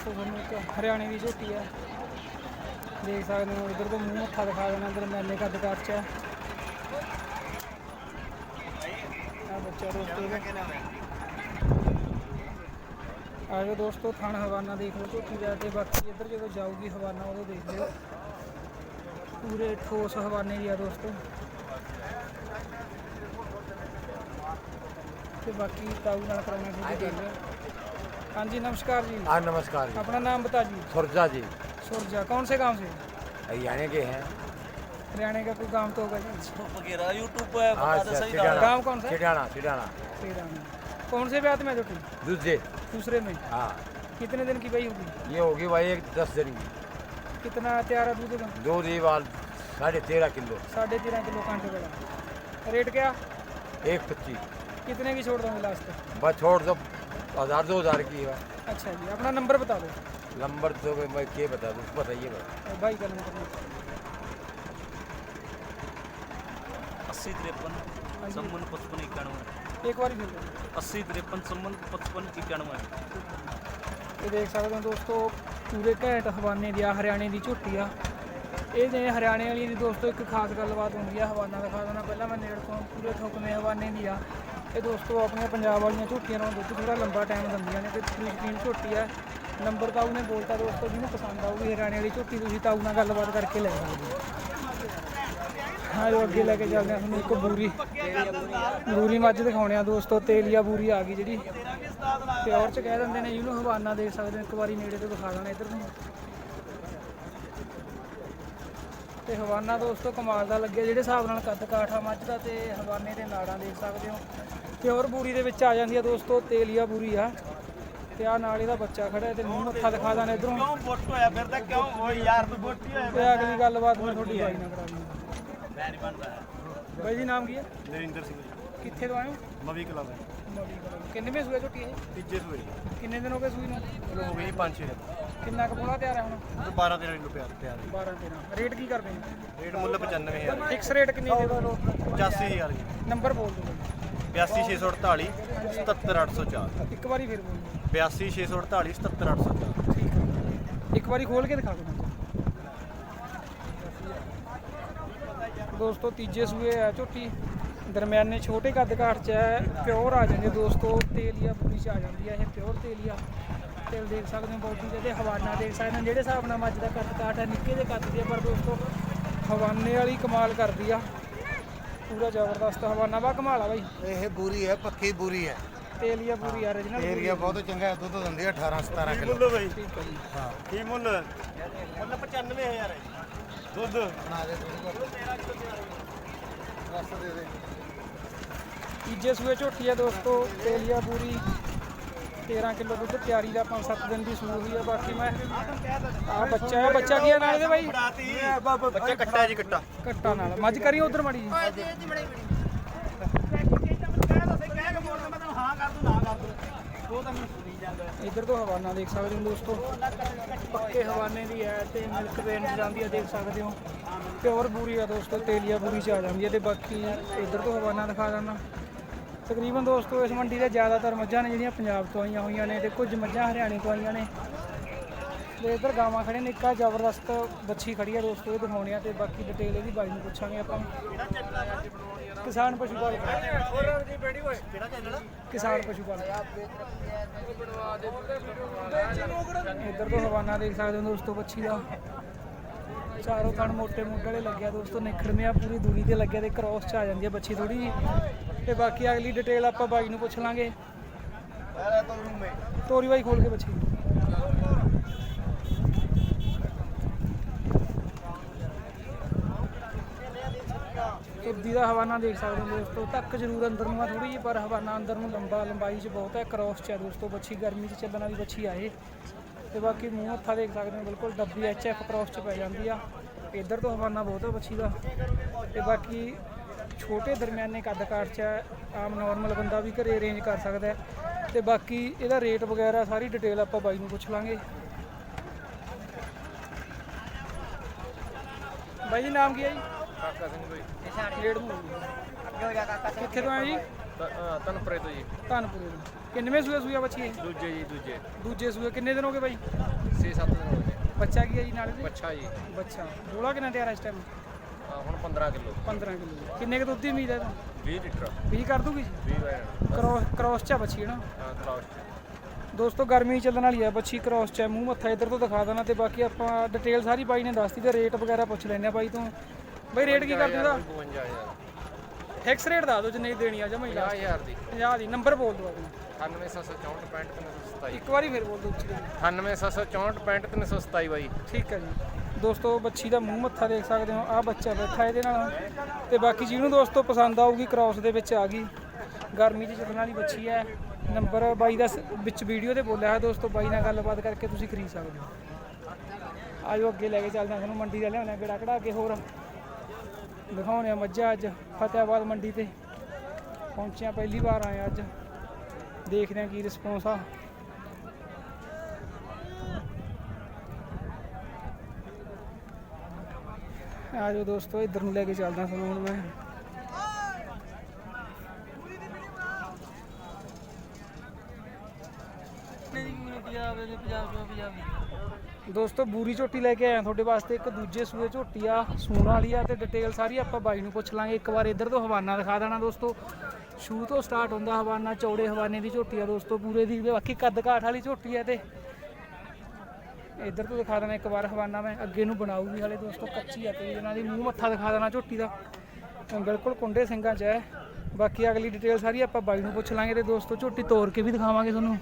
Speaker 1: ਦਿਖਾਉਂਦੇ ਤੁਹਾਨੂੰ ਇੱਕ ਹਰਿਆਣੇ ਦੀ ਝੋਟੀ ਹੈ ਦੇਖ ਸਕਦੇ ਹੋ, ਇਧਰ ਤੋਂ ਮੂੰਹ ਮੱਥਾ ਦਿਖਾ ਦੇਣਾ ਅੰਦਰ ਮੈਲੇ ਕੱਦ ਕੱਦ ਚ ਆ। ਬੱਚਾ ਦੋਸਤੋ। ਆਜੋ ਦੋਸਤੋ, ਥਣ ਹਵਾਨਾ ਦੇਖ ਲਓ, ਝੋਟੀ ਦਾ ਤੇ ਬਾਕੀ ਇੱਧਰ ਜਦੋਂ ਜਾਊਗੀ ਹਵਾਨਾ, ਉਦੋਂ ਦੇਖ ਲਿਓ। ਪੂਰੇ ਠੋਸ ਹਵਾਨੇ ਦੀ ਆ ਦੋਸਤੋ। ਤੇ ਬਾਕੀ ਤਾਊ ਨਾਲ ਕਰਾਉਣਾ ਸ਼ੁਰੂ ਕਰ हाँ जी नमस्कार जी
Speaker 3: हाँ नमस्कार जी
Speaker 1: अपना नाम बता जी
Speaker 3: सुरजा जी
Speaker 1: सुरजा कौन से गाँव से
Speaker 3: हरियाणा के हैं
Speaker 1: हरियाणा का कोई गाँव तो होगा जी
Speaker 5: वगैरह यूट्यूब पे
Speaker 1: गाँव कौन सा चिड़ाना चिड़ाना कौन से ब्याह में जोटी
Speaker 3: दूसरे
Speaker 1: दूसरे में
Speaker 3: हाँ
Speaker 1: कितने दिन की भाई होगी
Speaker 3: ये होगी भाई एक दस दिन की
Speaker 1: कितना तैयार है दूध का
Speaker 3: दूध ये बाल साढ़े तेरह किलो
Speaker 1: साढ़े तेरह किलो कांटे वाला रेट क्या
Speaker 3: एक पच्चीस
Speaker 1: कितने की छोड़ दोगे लास्ट
Speaker 3: बस छोड़ दो हजार दो हजार की है
Speaker 1: अच्छा जी अपना नंबर बता दो
Speaker 3: नंबर तो मैं क्या बता दूँ बताइए भाई
Speaker 1: भाई का नंबर
Speaker 5: अस्सी तिरपन चौवन पचपन इक्यानवे
Speaker 1: एक बार फिर दो
Speaker 5: अस्सी तिरपन चौवन पचपन इक्यानवे
Speaker 1: ਇਹ ਦੇਖ ਸਕਦੇ ਹੋ ਦੋਸਤੋ ਪੂਰੇ ਘੈਂਟ ਹਵਾਨੇ ਦੀ ਆ ਹਰਿਆਣੇ ਦੀ ਝੋਟੀ ਆ ਇਹ ਜੇ ਹਰਿਆਣੇ ਵਾਲੀ ਦੀ ਦੋਸਤੋ ਇੱਕ ਖਾਸ ਗੱਲਬਾਤ ਹੁੰਦੀ ਆ ਹਵਾਨਾ ਦਿਖਾ ਦੇਣਾ ਪਹਿਲਾਂ ਮੈਂ ਨੇੜ ਤੋਂ ਪੂਰੇ ਠੁਕਵੇਂ ਹਵਾਨੇ ਦੀ ਆ ਇਹ ਦੋਸਤੋ, ਆਪਣੀਆਂ ਪੰਜਾਬ ਵਾਲੀਆਂ ਝੋਟੀਆਂ ਨਾਲੋਂ ਦੁੱਧ ਥੋੜਾ ਲੰਬਾ ਟਾਈਮ ਦਿੰਦੀਆਂ ਨੇ ਤੇ ਪੂਰੀ ਸਕੀਨ ਝੋਟੀ ਆ ਨੰਬਰ ਤਾਊ ਨੇ ਬੋਲਤਾ ਦੋਸਤੋ, ਜਿਹਨੂੰ ਪਸੰਦ ਆਊਗੀ ਹਰਿਆਣੇ ਵਾਲੀ ਝੋਟੀ, ਤੁਸੀਂ ਤਾਊ ਨਾਲ ਗੱਲਬਾਤ ਕਰਕੇ ਲੈ ਸਕਦੇ ਹੋ। ਹਾਂ, ਜੋ ਅੱਗੇ ਲੈ ਕੇ ਚੱਲਦੇ ਹਾਂ, ਤੁਹਾਨੂੰ ਇੱਕ ਬੂਰੀ ਬੂਰੀ ਮੱਝ ਦਿਖਾਉਣੇ ਆ ਦੋਸਤੋ, ਤੇਲੀਆ ਬੂਰੀ ਆ ਗਈ ਜਿਹੜੀ। ਪਿਓਰ ਚ ਕਹਿ ਦਿੰਦੇ ਨੇ, ਜਿਹਨੂੰ ਹਵਾਨਾ ਦੇਖ ਸਕਦੇ ਹੋ, ਇੱਕ ਵਾਰੀ ਨੇੜੇ ਤੋਂ ਦਿਖਾ ਦੇਣਾ ਇੱਧਰ ਨੂੰ। ਤੇ ਹਵਾਨਾ ਦੋਸਤੋ, ਕਮਾਲ ਦਾ ਲੱਗਿਆ, ਜਿਹੜੇ ਹਿਸਾਬ ਨਾਲ ਕੱਦ ਕਾਠਾ ਮੱਝ ਦਾ ਤੇ ਹਵਾਨੇ ਦੇ ਨਾੜਾਂ ਦੇਖ ਸਕਦੇ ਹੋ। ਪਿਓਰ ਬੂਰੀ ਦੇ ਵਿੱਚ ਆ ਜਾਂਦੀ ਆ ਦੋਸਤੋ ਤੇਲੀਆ ਬੂਰੀ ਆ। ਤੇ ਆ ਨਾਲ ਇਹਦਾ ਬੱਚਾ ਖੜਾ ਹੈ ਤੇ ਮੂੰਹ ਮੱਥਾ ਦਿਖਾ ਦੇਣਾ ਇਧਰੋਂ।
Speaker 2: ਕਿਉਂ ਬੋਟੂ ਹੋਇਆ ਫਿਰ ਤਾਂ ਕਿਉਂ? ਓ ਯਾਰ ਤੂੰ ਬੋਟੀ ਹੋਇਆ
Speaker 1: ਤੇ ਅਗਲੀ ਗੱਲਬਾਤ ਮੈਂ ਤੁਹਾਡੀ ਬਾਈ ਨਾਲ ਕਰਾ ਦੂੰਗਾ ਬਾਈ ਜੀ ਨਾਮ ਕੀ ਹੈ?
Speaker 2: ਨਰਿੰਦਰ ਸਿੰਘ ਜੀ।
Speaker 1: ਕਿੱਥੇ ਤੋਂ ਆਏ ਹੋ?
Speaker 2: ਮਵੀ ਕਲਾਂ ਦੇ
Speaker 1: ਮੌਲੀ ਕਲਾਂ ਤੋਂ। ਕਿੰਨੇ ਮੇ ਸੂਏ ਝੋਟੀ ਇਹ?
Speaker 2: ਤੀਜੇ ਸੂਏ।
Speaker 1: ਕਿੰਨੇ ਦਿਨ ਹੋ ਗਏ ਸੂਈ ਨੂੰ?
Speaker 2: ਹੋ ਗਈ 5 6 ਦਿਨ।
Speaker 1: ਕਿੰਨਾ ਕੁ ਪੋਣਾ ਤਿਆਰ ਹੈ ਹੁਣ?
Speaker 2: 12 13 ਕਿਲੋ ਪਿਆਰ ਤਿਆਰ
Speaker 1: 12 13 ਰੇਟ ਕੀ ਕਰਦੇ ਨੇ?
Speaker 2: ਰੇਟ ਮੁੱਲ 95000
Speaker 1: ਫਿਕਸ ਰੇਟ ਕਿੰਨੀ ਦੇ ਦੋ
Speaker 2: 85000 ਜੀ।
Speaker 1: ਨੰਬਰ ਬੋਲ ਦਿਓ।
Speaker 2: 82648 77804
Speaker 1: ਇੱਕ ਵਾਰੀ ਫਿਰ ਬੋਲ। ਦਿਓ
Speaker 2: 82648 77804
Speaker 1: ਠੀਕ ਹੈ। ਇੱਕ ਵਾਰੀ ਖੋਲ ਕੇ ਦਿਖਾ ਦਿਓ ਦੋਸਤੋ ਤੀਜੇ ਸੂਏ ਆ ਝੋਟੀ। ਦਰਮਿਆਨੇ ਛੋਟੇ ਕੱਦ ਕਾਠ ਚ ਹੈ ਪਿਓਰ ਆ ਜਾਂਦੇ ਦੋਸਤੋ। ਤੇਲੀਆ ਬੁਰੀ ਚ ਆ ਜਾਂਦੀ ਹੈ ਇਹ ਪਿਓਰ ਤੇਲੀਆ। ਤੇਲ ਦੇਖ ਸਕਦੇ ਹੋ ਬੋਡੀ ਦੇ ਤੇ ਹਵਾਨਾ ਦੇਖ ਸਕਦੇ ਹੋ। ਜਿਹੜੇ ਹਿਸਾਬ ਨਾਲ ਮੱਝ ਦਾ ਕੱਦ ਕਾਠ ਹੈ ਨਿੱਕੇ ਦੇ ਕੱਦ ਦੀ ਪਰ ਦੋਸਤੋ ਹਵਾਨੇ ਵਾਲੀ ਕਮਾਲ ਕਰਦੀ ਆ। ਪੂਰਾ ਜ਼ਬਰਦਸਤ ਹਵਾਨਾ ਵਾ ਕਮਾਲ ਆ ਬਾਈ।
Speaker 3: ਇਹ ਬੂਰੀ ਹੈ ਪੱਕੀ ਬੂਰੀ ਹੈ।
Speaker 1: ਤੇਲੀਆ ਪੂਰੀ ਆ original
Speaker 3: ਏਰੀਆ ਬਹੁਤ ਚੰਗਾ ਹੈ ਦੁੱਧ ਦਿੰਦੀ ਹੈ 18 17 ਕਿਲੋ।
Speaker 2: ਮੁੱਲ ਬਈ?
Speaker 1: ਠੀਕ ਹੈ ਜੀ।
Speaker 2: ਕੀ ਮੁੱਲ? ਮੁੱਲ 95000 ਹੈ ਦੁੱਧ?
Speaker 3: ਬਣਾ ਦੇ ਦੁੱਧ ਰਸ ਦੇ ਦੇ।
Speaker 1: ਤੀਜੇ ਸੂਏ ਝੋਟੀ ਆ ਦੋਸਤੋ ਤੇਲੀਆ ਪੂਰੀ 13 ਕਿਲੋ ਦੁੱਧ ਤਿਆਰੀ ਦਾ 5-7 ਦਿਨ ਦੀ ਸੂਈ ਹੋਈ ਆ ਬਾਕੀ ਮੈਂ ਆ ਬੱਚਾ ਹੈ ਬੱਚਾ ਕੀ ਆ ਨਾਲ ਦੇ ਬਾਈ?
Speaker 2: ਬੱਚਾ ਕੱਟਾ ਜੀ ਕੱਟਾ।
Speaker 1: ਕੱਟਾ ਨਾਲ। ਮੱਝ ਕਰੀ ਉਧਰ ਮੜੀ ਜੀ। ਇੱਧਰ ਤੋਂ ਹਵਾਨਾ ਦੇਖ ਸਕਦੇ ਹੋ ਦੋਸਤੋ। ਪੱਕੇ ਹਵਾਨੇ ਦੀ ਹੈ ਤੇ ਮਿਲਕ ਵੇਨ ਜਾਂਦੀ ਹੈ ਦੇਖ ਸਕਦੇ ਹੋ। ਪਿਓਰ ਬੂਰੀ ਆ ਦੋਸਤੋ ਤੇਲੀਆ ਬੂਰੀ ਚ ਆ ਜਾਂਦੀ ਹੈ ਤੇ ਬਾਕੀ ਇੱਧਰ ਤੋਂ ਹਵਾਨਾ ਦਿਖਾ ਦਿੰਦਾ। ਤਕਰੀਬਨ ਦੋਸਤੋ, ਇਸ ਮੰਡੀ ਦੇ ਜ਼ਿਆਦਾਤਰ ਮੱਝਾਂ ਨੇ ਜਿਹੜੀਆਂ ਪੰਜਾਬ ਤੋਂ ਆਈਆਂ ਹੋਈਆਂ ਨੇ ਤੇ ਕੁਝ ਮੱਝਾਂ ਹਰਿਆਣੇ ਤੋਂ ਆਈਆਂ ਨੇ। ਤੇ ਇੱਧਰ ਗਾਵਾਂ ਖੜੇ ਨੇ, ਇੱਕਾ ਜ਼ਬਰਦਸਤ ਬੱਛੀ ਖੜੀ ਆ ਦੋਸਤੋ, ਇਹ ਦਿਖਾਉਣੇ ਆ ਤੇ ਬਾਕੀ ਡਿਟੇਲ ਇਹਦੀ ਬਾਈ ਨੂੰ ਪੁੱਛਾਂਗੇ ਆਪਾਂ। ਕਿਸਾਨ ਪਸ਼ੂ ਪਾਲਕ ਕਿਸਾਨ ਪਸ਼ੂ ਪਾਲਕ ਇਧਰ ਤੋਂ ਹਵਾਨਾ ਦੇਖ ਸਕਦੇ ਹੋ ਦੋਸਤੋ ਬੱਛੀ ਦਾ। ਚਾਰੋਂ ਥਣ ਮੋਟੇ ਮੋਟੇ ਵਾਲੇ ਲੱਗਿਆ ਦੋਸਤੋ ਨਿਖੜਨੇ ਆ, ਪੂਰੀ ਦੂਰੀ ਤੇ ਲੱਗਿਆ ਤੇ ਕ੍ਰਾਸ ਚ ਆ ਜਾਂਦੀ ਹੈ ਬੱਚੀ ਥੋੜੀ ਜੀ ਤੇ ਬਾਕੀ ਅਗਲੀ ਡਿਟੇਲ ਆਪਾਂ ਬਾਈ ਨੂੰ ਪੁੱਛ ਲਾਂਗੇ। ਤੋਰੀ ਬਾਈ ਖੋਲ ਕੇ ਬੱਚੀ ਤੁਰਦੀ ਦਾ ਹਵਾਨਾ ਦੇਖ ਸਕਦੇ ਹੋ ਦੋਸਤੋ ਤੱਕ ਜ਼ਰੂਰ ਅੰਦਰ ਨੂੰ ਆ ਥੋੜੀ ਜਿਹੀ, ਪਰ ਹਵਾਨਾ ਅੰਦਰ ਨੂੰ ਲੰਬਾ ਲੰਬਾਈ 'ਚ ਬਹੁਤ ਹੈ ਕ੍ਰੋਸ 'ਚ ਹੈ ਦੋਸਤੋ ਬੱਚੀ ਗਰਮੀ 'ਚ ਚੱਲਣ ਵਾਲੀ ਬੱਚੀ ਆਏ ਇਹ। ਤੇ ਬਾਕੀ ਮੂੰਹ ਹੱਥਾ ਦੇਖ ਸਕਦੇ ਹੋ, ਬਿਲਕੁਲ ਡੱਬੀ ਐਚ ਐਫ ਕ੍ਰੋਸ 'ਚ ਪੈ ਜਾਂਦੀ ਆ। ਇੱਧਰ ਤੋਂ ਹਵਾਨਾ ਬਹੁਤ ਹੈ ਬੱਚੀ ਦਾ। ਤੇ ਬਾਕੀ ਛੋਟੇ ਦਰਮਿਆਨੇ ਕੱਦ ਕਾਠ 'ਚ ਹੈ ਆਮ ਨਾਰਮਲ ਬੰਦਾ ਵੀ ਘਰੇ ਅਰੇਂਜ ਕਰ ਸਕਦਾ ਹੈ। ਤੇ ਬਾਕੀ ਇਹਦਾ ਰੇਟ ਵਗੈਰਾ ਸਾਰੀ ਡਿਟੇਲ ਆਪਾਂ ਬਾਈ ਨੂੰ ਪੁੱਛ ਲਾਂਗੇ। ਬਾਈ ਜੀ ਨਾਮ ਕੀ ਹੈ ਜੀ?
Speaker 2: ਕਾਕਾ ਸਿੰਘ ਬਈ।
Speaker 1: ਰੇਟ ਨੂੰ ਕਿੱਥੇ ਤੋਂ ਆਏ ਜੀ?
Speaker 2: ਤਨਪੁਰੇ ਤੋਂ ਜੀ।
Speaker 1: ਧੰਨਪੁਰੇ ਤੋਂ। ਕਿੰਨਵੇਂ ਸੂਏ ਸੂਆ ਬੱਚੀ ਹੈ?
Speaker 2: ਦੂਜੇ ਜੀ ਦੂਜੇ।
Speaker 1: ਦੂਜੇ ਸੂਏ। ਕਿੰਨੇ ਦਿਨ ਹੋ ਗਏ ਬਾਈ?
Speaker 2: 6-7 ਦਿਨ ਹੋ ਗਏ।
Speaker 1: ਬੱਚਾ ਕੀ ਹੈ ਜੀ ਨਾਲ ਇਹਦੇ?
Speaker 2: ਬੱਚਾ ਜੀ।
Speaker 1: ਬੱਚਾ। ਬੋਲਾ ਕਿੰਨਾ ਤਿਆਰ ਹੈ ਇਸ ਟਾਈਮ
Speaker 2: ਹੁਣ 15 ਕਿਲੋ।
Speaker 1: 15 ਕਿਲੋ ਕਿੰਨੇ ਕੁ ਦੁੱਧ ਦੀ ਉਮੀਦ ਹੈ ਇਹਦਾ
Speaker 2: 20 ਲੀਟਰ।
Speaker 1: 20 ਕਰ ਦੂਗੀ ਜੀ?
Speaker 2: 20 ਵੈਣ
Speaker 1: ਕ੍ਰੋਸ ਕ੍ਰੋਸ ਚ ਆ ਬੱਚੀ ਹੈ ਨਾ?
Speaker 2: ਹਾਂ ਕਲਾਸ
Speaker 1: ਦੋਸਤੋ ਗਰਮੀ ਚੱਲਣ ਵਾਲੀ ਹੈ ਬੱਚੀ ਕ੍ਰੋਸ ਚ ਹੈ ਮੂੰਹ ਮੱਥਾ ਇੱਧਰ ਤੋਂ ਦਿਖਾ ਦੇਣਾ ਤੇ ਬਾਕੀ ਆਪਾਂ ਡਿਟੇਲ ਸਾਰੀ ਬਾਈ ਨੇ ਦੱਸਤੀ ਤੇ ਰੇਟ ਵਗੈਰਾ ਪੁੱਛ ਲੈਣੇ ਆ ਬਾਈ ਤੋਂ। ਬਾਈ ਰੇਟ ਕੀ ਕਰਦੇ ਉਹਦਾ
Speaker 2: 52000
Speaker 1: ਫਿਕਸ ਰੇਟ ਦੱਸ ਦਿਓ ਜਿੰਨੇ ਦੀ ਦੇਣੀ ਆ ਜਮਾ ਹੀ ਲਾਸਟ
Speaker 2: 50000 ਦੀ।
Speaker 1: 50 ਦੀ। ਨੰਬਰ ਬੋਲ ਦਿਓ ਆਪਣਾ।
Speaker 2: 98764
Speaker 1: ਇੱਕ ਵਾਰੀ ਫਿਰ ਬੋਲ ਦਿਓ ਉੱਚੀ
Speaker 2: 98764 ਬਾਈ।
Speaker 1: ਠੀਕ ਹੈ ਜੀ। ਦੋਸਤੋ, ਬੱਚੀ ਦਾ ਮੂੰਹ ਮੱਥਾ ਦੇਖ ਸਕਦੇ ਹੋ। ਆ ਬੱਚਾ ਬੈਠਾ ਇਹਦੇ ਨਾਲ। ਤੇ ਬਾਕੀ ਜਿਹਨੂੰ ਦੋਸਤੋ ਪਸੰਦ ਆਊਗੀ ਕ੍ਰਾਸ ਦੇ ਵਿੱਚ ਆ ਗਈ। ਗਰਮੀ 'ਚ ਚੱਲਣ ਵਾਲੀ ਬੱਚੀ ਹੈ। ਨੰਬਰ ਬਾਈ ਦਾ ਸ- ਵਿੱਚ ਵੀਡੀਓ ਤੇ ਬੋਲਿਆ ਹੈ ਦੋਸਤੋ। ਬਾਈ ਨਾਲ ਗੱਲਬਾਤ ਕਰਕੇ ਤੁਸੀਂ ਖਰੀਦ ਸਕਦੇ ਹੋ। ਆਜੋ ਅੱਗੇ ਲੈ ਕੇ ਚੱਲਦੇ ਹਾਂ ਤੁਹਾਨੂੰ ਮੰਡੀ ਦਾ ਲਿਆਉਣਾ ਕਿਹੜਾ ਕਢਾ ਕੇ ਹੋਰ ਦਿਖਾਉਣੇ ਆ ਮੱਝਾਂ ਅੱਜ। ਫਤਿਆਬਾਦ ਮੰਡੀ ਤੇ ਪਹੁੰਚਿਆ ਪਹਿਲੀ ਵਾਰ ਆਏ ਅੱਜ। ਦੇਖਦੇ ਹਾਂ ਕੀ ਰਿਸਪੌਂਸ ਆ। ਆ ਜਾਓ ਦੋਸਤੋ, ਇੱਧਰ ਨੂੰ ਲੈ ਕੇ ਚੱਲਦਾ ਤੁਹਾਨੂੰ ਹੁਣ ਮੈਂ। ਦੋਸਤੋ, ਬੂਰੀ ਝੋਟੀ ਲੈ ਕੇ ਆਇਆ ਤੁਹਾਡੇ ਵਾਸਤੇ, ਇੱਕ ਦੂਜੇ ਸੂਏ ਝੋਟੀ ਆ, ਸੂਣ ਵਾਲੀ ਆ ਤੇ ਡਿਟੇਲ ਸਾਰੀ ਆਪਾਂ ਬਾਈ ਨੂੰ ਪੁੱਛ ਲਾਂਗੇ। ਇੱਕ ਵਾਰ ਇੱਧਰ ਤੋਂ ਹਵਾਨਾ ਦਿਖਾ ਦੇਣਾ ਦੋਸਤੋ। ਸ਼ੂ ਤੋਂ ਸਟਾਰਟ ਹੁੰਦਾ ਹਵਾਨਾ, ਚੌੜੇ ਹਵਾਨੇ ਦੀ ਝੋਟੀ ਆ ਦੋਸਤੋ, ਪੂਰੇ ਦੀ, ਬਾਕੀ ਕੱਦ ਕਾਠ ਵਾਲੀ ਝੋਟੀ ਆ ਤੇ ਇੱਧਰ ਤੋਂ ਦਿਖਾ ਦੇਣਾ ਇੱਕ ਵਾਰ ਹਵਾਨਾ ਮੈਂ ਅੱਗੇ ਨੂੰ ਬਣਾਊਗੀ ਹਾਲੇ ਦੋਸਤੋ ਕੱਚੀ ਆ ਤੇ ਇਹਨਾਂ ਦੀ ਮੂੰਹ ਮੱਥਾ ਦਿਖਾ ਦੇਣਾ ਝੋਟੀ ਦਾ। ਬਿਲਕੁਲ ਕੁੰਡੇ ਸਿੰਘਾਂ 'ਚ ਹੈ। ਬਾਕੀ ਅਗਲੀ ਡਿਟੇਲ ਸਾਰੀ ਆਪਾਂ ਬਾਈ ਨੂੰ ਪੁੱਛ ਲਾਂਗੇ ਤੇ ਦੋਸਤੋ ਝੋਟੀ ਤੋੜ ਕੇ ਵੀ ਦਿਖਾਵਾਂਗੇ ਤੁਹਾਨੂੰ।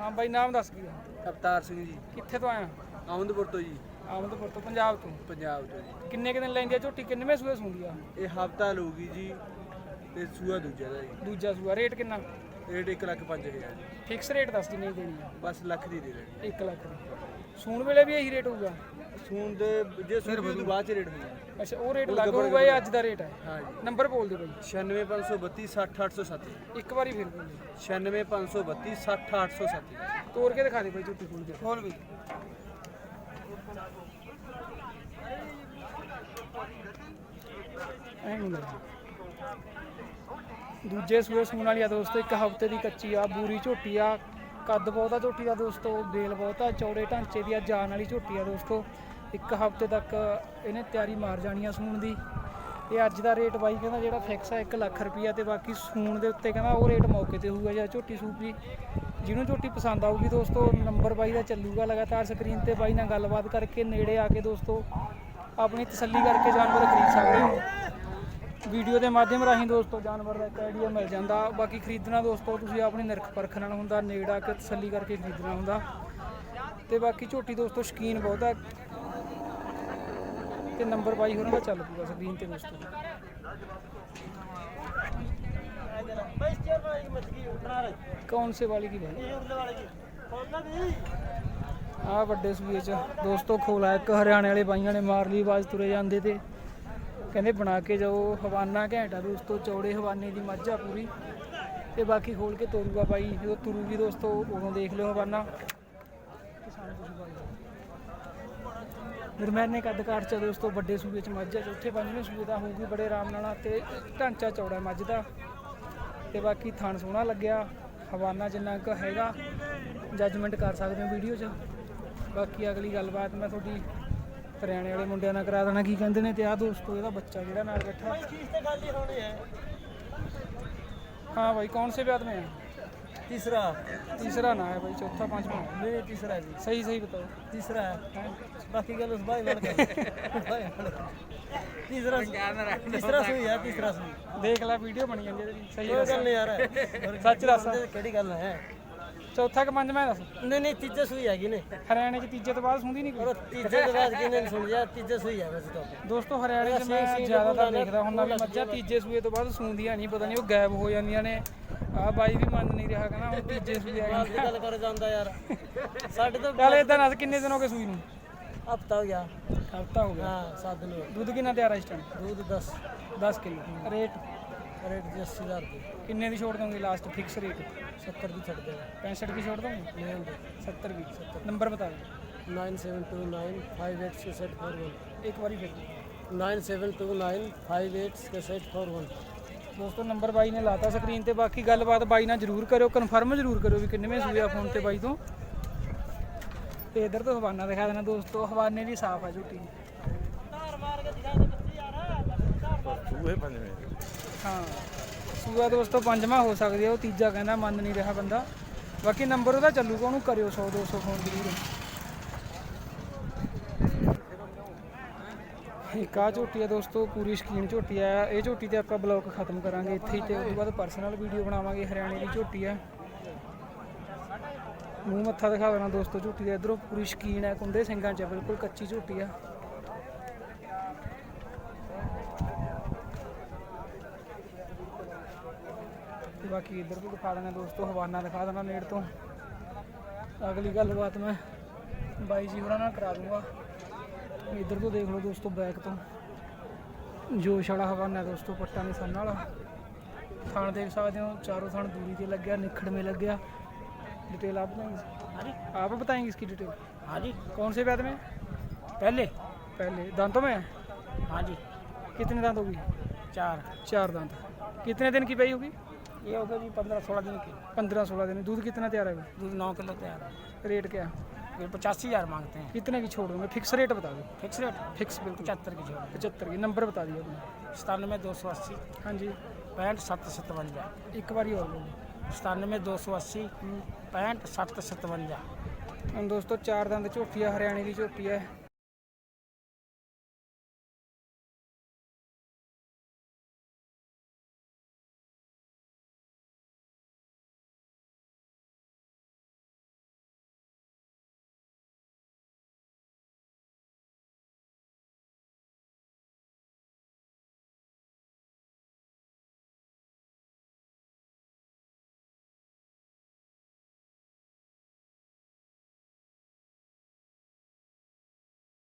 Speaker 1: ਹਾਂ ਬਾਈ ਨਾਮ ਦੱਸ ਕੀ
Speaker 2: ਅਵਤਾਰ ਸਿੰਘ ਜੀ।
Speaker 1: ਕਿੱਥੇ ਤੋਂ ਆਇਆ
Speaker 2: ਆਉਂਦਪੁਰ ਤੋਂ ਜੀ।
Speaker 1: ਆਮਦਪੁਰ ਤੋਂ ਪੰਜਾਬ ਤੋਂ?
Speaker 2: ਪੰਜਾਬ ਤੋਂ ਜੀ।
Speaker 1: ਕਿੰਨੇ ਕੁ ਦਿਨ ਲੈਂਦੀ ਆ ਝੋਟੀ? ਕਿੰਨਵੇਂ ਸੂਏ ਸੂੰਦੀ ਆ?
Speaker 2: ਇਹ ਹਫਤਾ ਲਊਗੀ ਜੀ ਤੇ ਸੂਆ ਦੂਜਾ ਦਾ ਜੀ।
Speaker 1: ਦੂਜਾ ਸੂਆ ਰੇਟ ਕਿੰਨਾ?
Speaker 2: ਰੇਟ 1 ਲੱਖ 5000
Speaker 1: ਫਿਕਸ ਰੇਟ ਦੱਸ ਜਿੰਨੀ ਦੇਣੀ ਆ
Speaker 2: ਬਸ ਲੱਖ ਦੀ ਦੇ ਦੇਣੀ।
Speaker 1: 1 ਲੱਖ ਦੀ। ਸੂਣ ਵੇਲੇ ਵੀ ਇਹੀ ਰੇਟ ਹੋਊਗਾ?
Speaker 2: ਸੂਨ ਦੇ ਜੇ ਸੂਨ ਤੋਂ ਬਾਅਦ ਚ ਰੇਟ ਹੋਊਗਾ
Speaker 1: ਅੱਛਾ ਉਹ ਰੇਟ ਲੱਗ ਹੋਊਗਾ ਇਹ ਅੱਜ ਦਾ ਰੇਟ ਹੈ?
Speaker 2: ਹਾਂ ਜੀ
Speaker 1: ਨੰਬਰ ਬੋਲ ਦਿਓ ਬਾਈ।
Speaker 2: 96532 60807
Speaker 1: ਇੱਕ ਵਾਰੀ ਫਿਰ ਬੋਲ ਦਿਓ
Speaker 2: 96532 60807
Speaker 1: ਤੋੜ ਕੇ ਦਿਖਾ ਦੇ ਬਾਈ ਝੋਟੀ ਖੋਲ ਕੇ।
Speaker 2: ਹੋਰ ਵੀ।
Speaker 1: ਐਂ ਦੂਜੇ ਸੂਏ ਸੂਣ ਵਾਲੀ ਆ ਦੋਸਤੋ, ਇੱਕ ਹਫ਼ਤੇ ਦੀ ਕੱਚੀ ਆ, ਬੂਰੀ ਝੋਟੀ ਆ, ਕੱਦ ਬਹੁਤਾ ਝੋਟੀ ਦਾ ਦੋਸਤੋ ਬੇਲ ਬਹੁਤਾ ਚੌੜੇ ਢਾਂਚੇ ਦੀ ਆ ਜਾਨ ਵਾਲੀ ਝੋਟੀ ਆ ਦੋਸਤੋ ਇੱਕ ਹਫ਼ਤੇ ਤੱਕ ਇਹਨੇ ਤਿਆਰੀ ਮਾਰ ਜਾਣੀ ਆ ਸੂਣ ਦੀ। ਇਹ ਅੱਜ ਦਾ ਰੇਟ ਬਾਈ ਕਹਿੰਦਾ ਜਿਹੜਾ ਫਿਕਸ ਆ 1 ਲੱਖ ਰੁਪਈਆ ਤੇ ਬਾਕੀ ਸੂਣ ਦੇ ਉੱਤੇ ਕਹਿੰਦਾ ਉਹ ਰੇਟ ਮੌਕੇ ਤੇ ਹੋਊਗਾ ਜਾਂ ਝੋਟੀ ਸੂਪ। ਸੂਪੀ ਜਿਹਨੂੰ ਝੋਟੀ ਪਸੰਦ ਆਊਗੀ ਦੋਸਤੋ ਨੰਬਰ ਬਾਈ ਦਾ ਚੱਲੂਗਾ ਲਗਾਤਾਰ ਸਕਰੀਨ ਤੇ ਬਾਈ ਨਾਲ ਗੱਲਬਾਤ ਕਰਕੇ ਨੇੜੇ ਆ ਕੇ ਦੋਸਤੋ ਆਪਣੀ ਤਸੱਲੀ ਕਰਕੇ ਜਾਨਵਰ ਖਰੀਦ ਸਕਦੇ ਹੋ ਵੀਡੀਓ ਦੇ ਮਾਧਿਅਮ ਰਾਹੀਂ ਦੋਸਤੋ ਜਾਨਵਰ ਦਾ ਇੱਕ ਆਈਡੀਆ ਮਿਲ ਜਾਂਦਾ। ਬਾਕੀ ਖਰੀਦਣਾ ਦੋਸਤੋ, ਤੁਸੀਂ ਆਪਣੀ ਨਿਰਖ ਪਰਖ ਨਾਲ ਹੁੰਦਾ, ਨੇੜ ਆ ਤਸੱਲੀ ਕਰਕੇ ਖਰੀਦਣਾ ਹੁੰਦਾ। ਤੇ ਬਾਕੀ ਝੋਟੀ ਦੋਸਤੋ, ਸ਼ਕੀਨ ਬਹੁਤ ਹੈ ਤੇ ਨੰਬਰ ਬਾਈ ਹੋਰਾਂ ਦਾ ਚੱਲ ਪੂਗਾ ਸਕਰੀਨ ਤੇ ਦੋਸਤੋ। ਕੌਣ ਸੇ ਵਾਲੀ ਕੀ ਭਾਈ ਆ ਵੱਡੇ ਸੂਏ ਚ। ਦੋਸਤੋ, ਖੋਲਾ ਇੱਕ, ਹਰਿਆਣੇ ਵਾਲੇ ਬਾਈਆਂ ਨੇ ਮਾਰ ਲਈ, ਆਵਾਜ਼ ਤੁਰੇ ਜਾਂਦੇ ਤੇ। ਕਹਿੰਦੇ ਬਣਾ ਕੇ ਜਾਓ, ਹਵਾਨਾ ਘੈਂਟਾ ਦੋਸਤੋ ਚੌੜੇ ਹਵਾਨੇ ਦੀ ਮੱਝ ਆ ਪੂਰੀ। ਤੇ ਬਾਕੀ ਖੋਲ ਕੇ ਤੋਰੂਗਾ ਬਾਈ, ਜਦੋਂ ਤੁਰੂਗੀ ਦੋਸਤੋ ਉਦੋਂ ਦੇਖ ਲਿਓ ਹਵਾਨਾ। ਕਿਸਾਨ ਪਸ਼ੂ ਕੱਦ ਕਾਠ ਚ ਦੋਸਤੋ ਵੱਡੇ ਸੂਬੇ ਚ ਮੱਝ ਆ, ਚੌਥੇ ਪੰਜਵੇਂ ਸੂਬੇ ਦਾ ਹੋਊਗੀ ਬੜੇ ਆਰਾਮ ਨਾਲ ਤੇ ਢਾਂਚਾ ਚੌੜਾ ਮੱਝ ਦਾ। ਤੇ ਬਾਕੀ ਥਣ ਸੋਹਣਾ ਲੱਗਿਆ, ਹਵਾਨਾ ਜਿੰਨਾ ਕੁ ਹੈਗਾ ਜੱਜਮੈਂਟ ਕਰ ਸਕਦੇ ਹੋ ਵੀਡੀਓ 'ਚ। ਬਾਕੀ ਅਗਲੀ ਗੱਲਬਾਤ ਮੈਂ ਤੁਹਾਡੀ ਹਰਿਆਣੇ ਵਾਲੇ ਮੁੰਡਿਆਂ ਨਾਲ ਕਰਾ ਦੇਣਾ ਕੀ ਕਹਿੰਦੇ ਨੇ ਤੇ ਆਹ ਦੋਸਤੋ ਇਹਦਾ ਬੱਚਾ ਜਿਹੜਾ ਨਾਲ ਬੈਠਾ हाँ भाई कौन से ब्याज में है
Speaker 6: तीसरा
Speaker 1: तीसरा ना है भाई चौथा पांचवा
Speaker 6: नहीं तीसरा है जी
Speaker 1: सही सही बताओ
Speaker 6: तीसरा है बाकी गल उस भाई बढ़ गए तीसरा तीसरा सुई है तीसरा सुई
Speaker 1: देख ला वीडियो बनी ਜਾਂਦੀ ਇਹਦੀ ਸਹੀ
Speaker 6: कोई
Speaker 1: ਦੱਸ
Speaker 6: गल नहीं यार
Speaker 1: सच दस
Speaker 6: केड़ी गल है
Speaker 1: ਚੌਥਾ ਕਿ ਪੰਜਵਾਂ ਦੱਸ
Speaker 6: नहीं नहीं तीजे सुई हैगी ने
Speaker 1: ਹਰਿਆਣੇ 'ਚ ਤੀਜੇ ਤੋਂ ਬਾਅਦ ਸੁਣਦੀ ਨਹੀਂ
Speaker 6: और
Speaker 1: ਕੋਈ
Speaker 6: तीजे के बाद किने सुन लिया तीजे सुई है वैसे तो
Speaker 1: ਦੋਸਤੋ ਹਰਿਆਣੇ 'ਚ ਮੈਂ ਜ਼ਿਆਦਾਤਰ ਦੇਖਦਾ ਹੁੰਦਾ ਵੀ ਮੱਝਾਂ ਤੀਜੇ ਸੂਏ ਤੋਂ ਬਾਅਦ ਸੂੰਦੀਆਂ ਨਹੀਂ ਪਤਾ ਨਹੀਂ ਉਹ ਗਾਇਬ ਹੋ ਜਾਂਦੀਆਂ ਨੇ ਆਹ ਬਾਈ ਵੀ ਮੰਨ ਨਹੀਂ ਰਿਹਾ ਕਹਿੰਦਾ ਹੁਣ ਤੀਜੇ ਸੂਏ ਆ
Speaker 6: बात
Speaker 1: ਗਈ
Speaker 6: गल कर जांदा यार साढ़े तो
Speaker 1: ਚੱਲ ਇਦਾਂ ਦੱਸ ਕਿੰਨੇ ਦਿਨ ਹੋ ਗਏ ਸੂਈ ਨੂੰ
Speaker 6: हफ्ता हो गया
Speaker 1: ਹਫਤਾ ਹੋ ਗਿਆ
Speaker 6: हाँ सात दिन हो गए
Speaker 1: ਦੁੱਧ ਕਿੰਨਾ ਤਿਆਰ ਹੈ ਇਸ ਟਾਈਮ
Speaker 6: दूध दस
Speaker 1: 10 ਕਿਲੋ ਰੇਟ
Speaker 6: रेट जी अस्सी हज़ार की
Speaker 1: ਕਿੰਨੇ ਦੀ ਛੋੜ ਦੋਗੇ ਲਾਸਟ ਫਿਕਸ ਰੇਟ
Speaker 6: सत्तर की छड़ देगा
Speaker 1: 65 की छोड़ दोगे
Speaker 6: नहीं होंगे
Speaker 1: 70 की 70 नंबर बता दो
Speaker 6: nine seven two nine five eight six eight four one
Speaker 1: एक बारी फिर
Speaker 6: nine seven two nine five eight six eight four one
Speaker 1: ਦੋਸਤੋ ਨੰਬਰ ਬਾਈ ਨੇ ਲਾਤਾ ਸਕਰੀਨ ਤੇ ਬਾਕੀ ਗੱਲਬਾਤ ਬਾਈ ਨਾਲ ਜਰੂਰ ਕਰਿਓ ਕਨਫਰਮ ਜਰੂਰ ਕਰਿਓ ਵੀ ਕਿੰਨੇਵੇਂ ਸੂਏ ਆ ਫੋਨ ਤੇ ਬਾਈ ਤੋਂ ਤੇ ਇਧਰ ਤੋਂ ਹਵਾਨਾ ਦਿਖਾ ਦੇਣਾ ਦੋਸਤੋ ਹਵਾਨੇ ਦੀ ਸਾਫ ਆ ਝੂਟੀ ਹਾਂ ਸੂਆ ਦੋਸਤੋ ਪੰਜਵਾਂ ਹੋ ਸਕਦੀ ਆ, ਉਹ ਤੀਜਾ ਕਹਿੰਦਾ ਮੰਨ ਨਹੀਂ ਰਿਹਾ ਬੰਦਾ। ਬਾਕੀ ਨੰਬਰ ਉਹਦਾ ਚੱਲੂਗਾ, ਉਹਨੂੰ ਕਰਿਓ 100 200 ਫੋਨ ਜ਼ਰੂਰ। ਇੱਕ ਆ ਝੋਟੀ ਹੈ ਦੋਸਤੋ, ਪੂਰੀ ਸ਼ਕੀਨ ਝੋਟੀ ਹੈ ਇਹ ਝੋਟੀ ਤੇ ਆਪਾਂ ਬਲੌਗ ਖਤਮ ਕਰਾਂਗੇ ਇੱਥੇ ਹੀ ਤੇ ਉਸ ਤੋਂ ਬਾਅਦ ਪਰਸਨਲ ਵੀਡੀਓ ਬਣਾਵਾਂਗੇ, ਹਰਿਆਣੇ ਦੀ ਝੋਟੀ ਹੈ ਮੂੰਹ ਮੱਥਾ ਦਿਖਾ ਦੇਣਾ ਦੋਸਤੋ ਝੋਟੀ ਦੇ, ਇਧਰੋਂ ਪੂਰੀ ਸ਼ਕੀਨ ਹੈ ਕੁੰਡੇ ਸਿੰਘਾਂ 'ਚ ਬਿਲਕੁਲ ਕੱਚੀ ਝੋਟੀ ਆ। ਤੇ ਬਾਕੀ ਇੱਧਰ ਤੋਂ ਦਿਖਾ ਦੇਣਾ ਦੋਸਤੋ ਹਵਾਨਾ ਦਿਖਾ ਦੇਣਾ ਨੇੜ ਤੋਂ। ਅਗਲੀ ਗੱਲਬਾਤ ਮੈਂ ਬਾਈ ਜੀ ਹੋਰਾਂ ਨਾਲ ਕਰਾ ਦੂੰਗਾ। ਇੱਧਰ ਤੋਂ ਦੇਖ ਲਓ ਦੋਸਤੋ ਬੈਕ ਤੋਂ। ਜੋਸ਼ ਵਾਲਾ ਹਵਾਨਾ ਦੋਸਤੋ ਪੱਟਾ ਦੇ ਸੰਨ ਵਾਲਾ। ਥਾਣ ਦੇਖ ਸਕਦੇ ਹੋ ਚਾਰੋਂ ਥਾਣ ਦੂਰੀ ਤੇ ਲੱਗਿਆ ਨਿਖੜ ਮੇ ਲੱਗਿਆ डिटेल आप बताएंगे हाँ जी आप बताएंगे इसकी डिटेल
Speaker 6: ਕੌਣ ਸੇ
Speaker 1: कौन से ਪਹਿਲੇ। ਪਹਿਲੇ।
Speaker 6: ਦੰਦ
Speaker 1: ਤੋਂ ਮੈਂ में हाँ
Speaker 6: जी
Speaker 1: कितने दांत होगी
Speaker 6: ਚਾਰ।
Speaker 1: चार दांत कितने दिन की पई होगी
Speaker 6: ये हो गया जी पंद्रह सोलह दिन की
Speaker 1: पंद्रह सोलह दिन दूध कितना तैयार है
Speaker 6: दूध नौ किलो तैयार है
Speaker 1: रेट क्या है
Speaker 6: फिर पचासी हज़ार मांगते हैं
Speaker 1: कितने की छोड़ दूंगा फिक्स रेट बता दो
Speaker 6: फिक्स रेट
Speaker 1: फिक्स बिल्कुल
Speaker 6: पचहत्तर की जोड़
Speaker 1: पचहत्तर की नंबर बता दिया आपने
Speaker 6: सतानवे दो सौ अस्सी
Speaker 1: हाँ जी
Speaker 6: पैंठ सत्त सतवंजा
Speaker 1: एक बारी और बोलो
Speaker 6: सतानवे दो सौ अस्सी पैंठ सत्त सतवंजा
Speaker 1: ਹੁਣ ਦੋਸਤੋ ਚਾਰ ਦੰਦ ਝੋਟੀ ਆ ਹਰਿਆਣੇ ਦੀ ਝੋਟੀ ਹੈ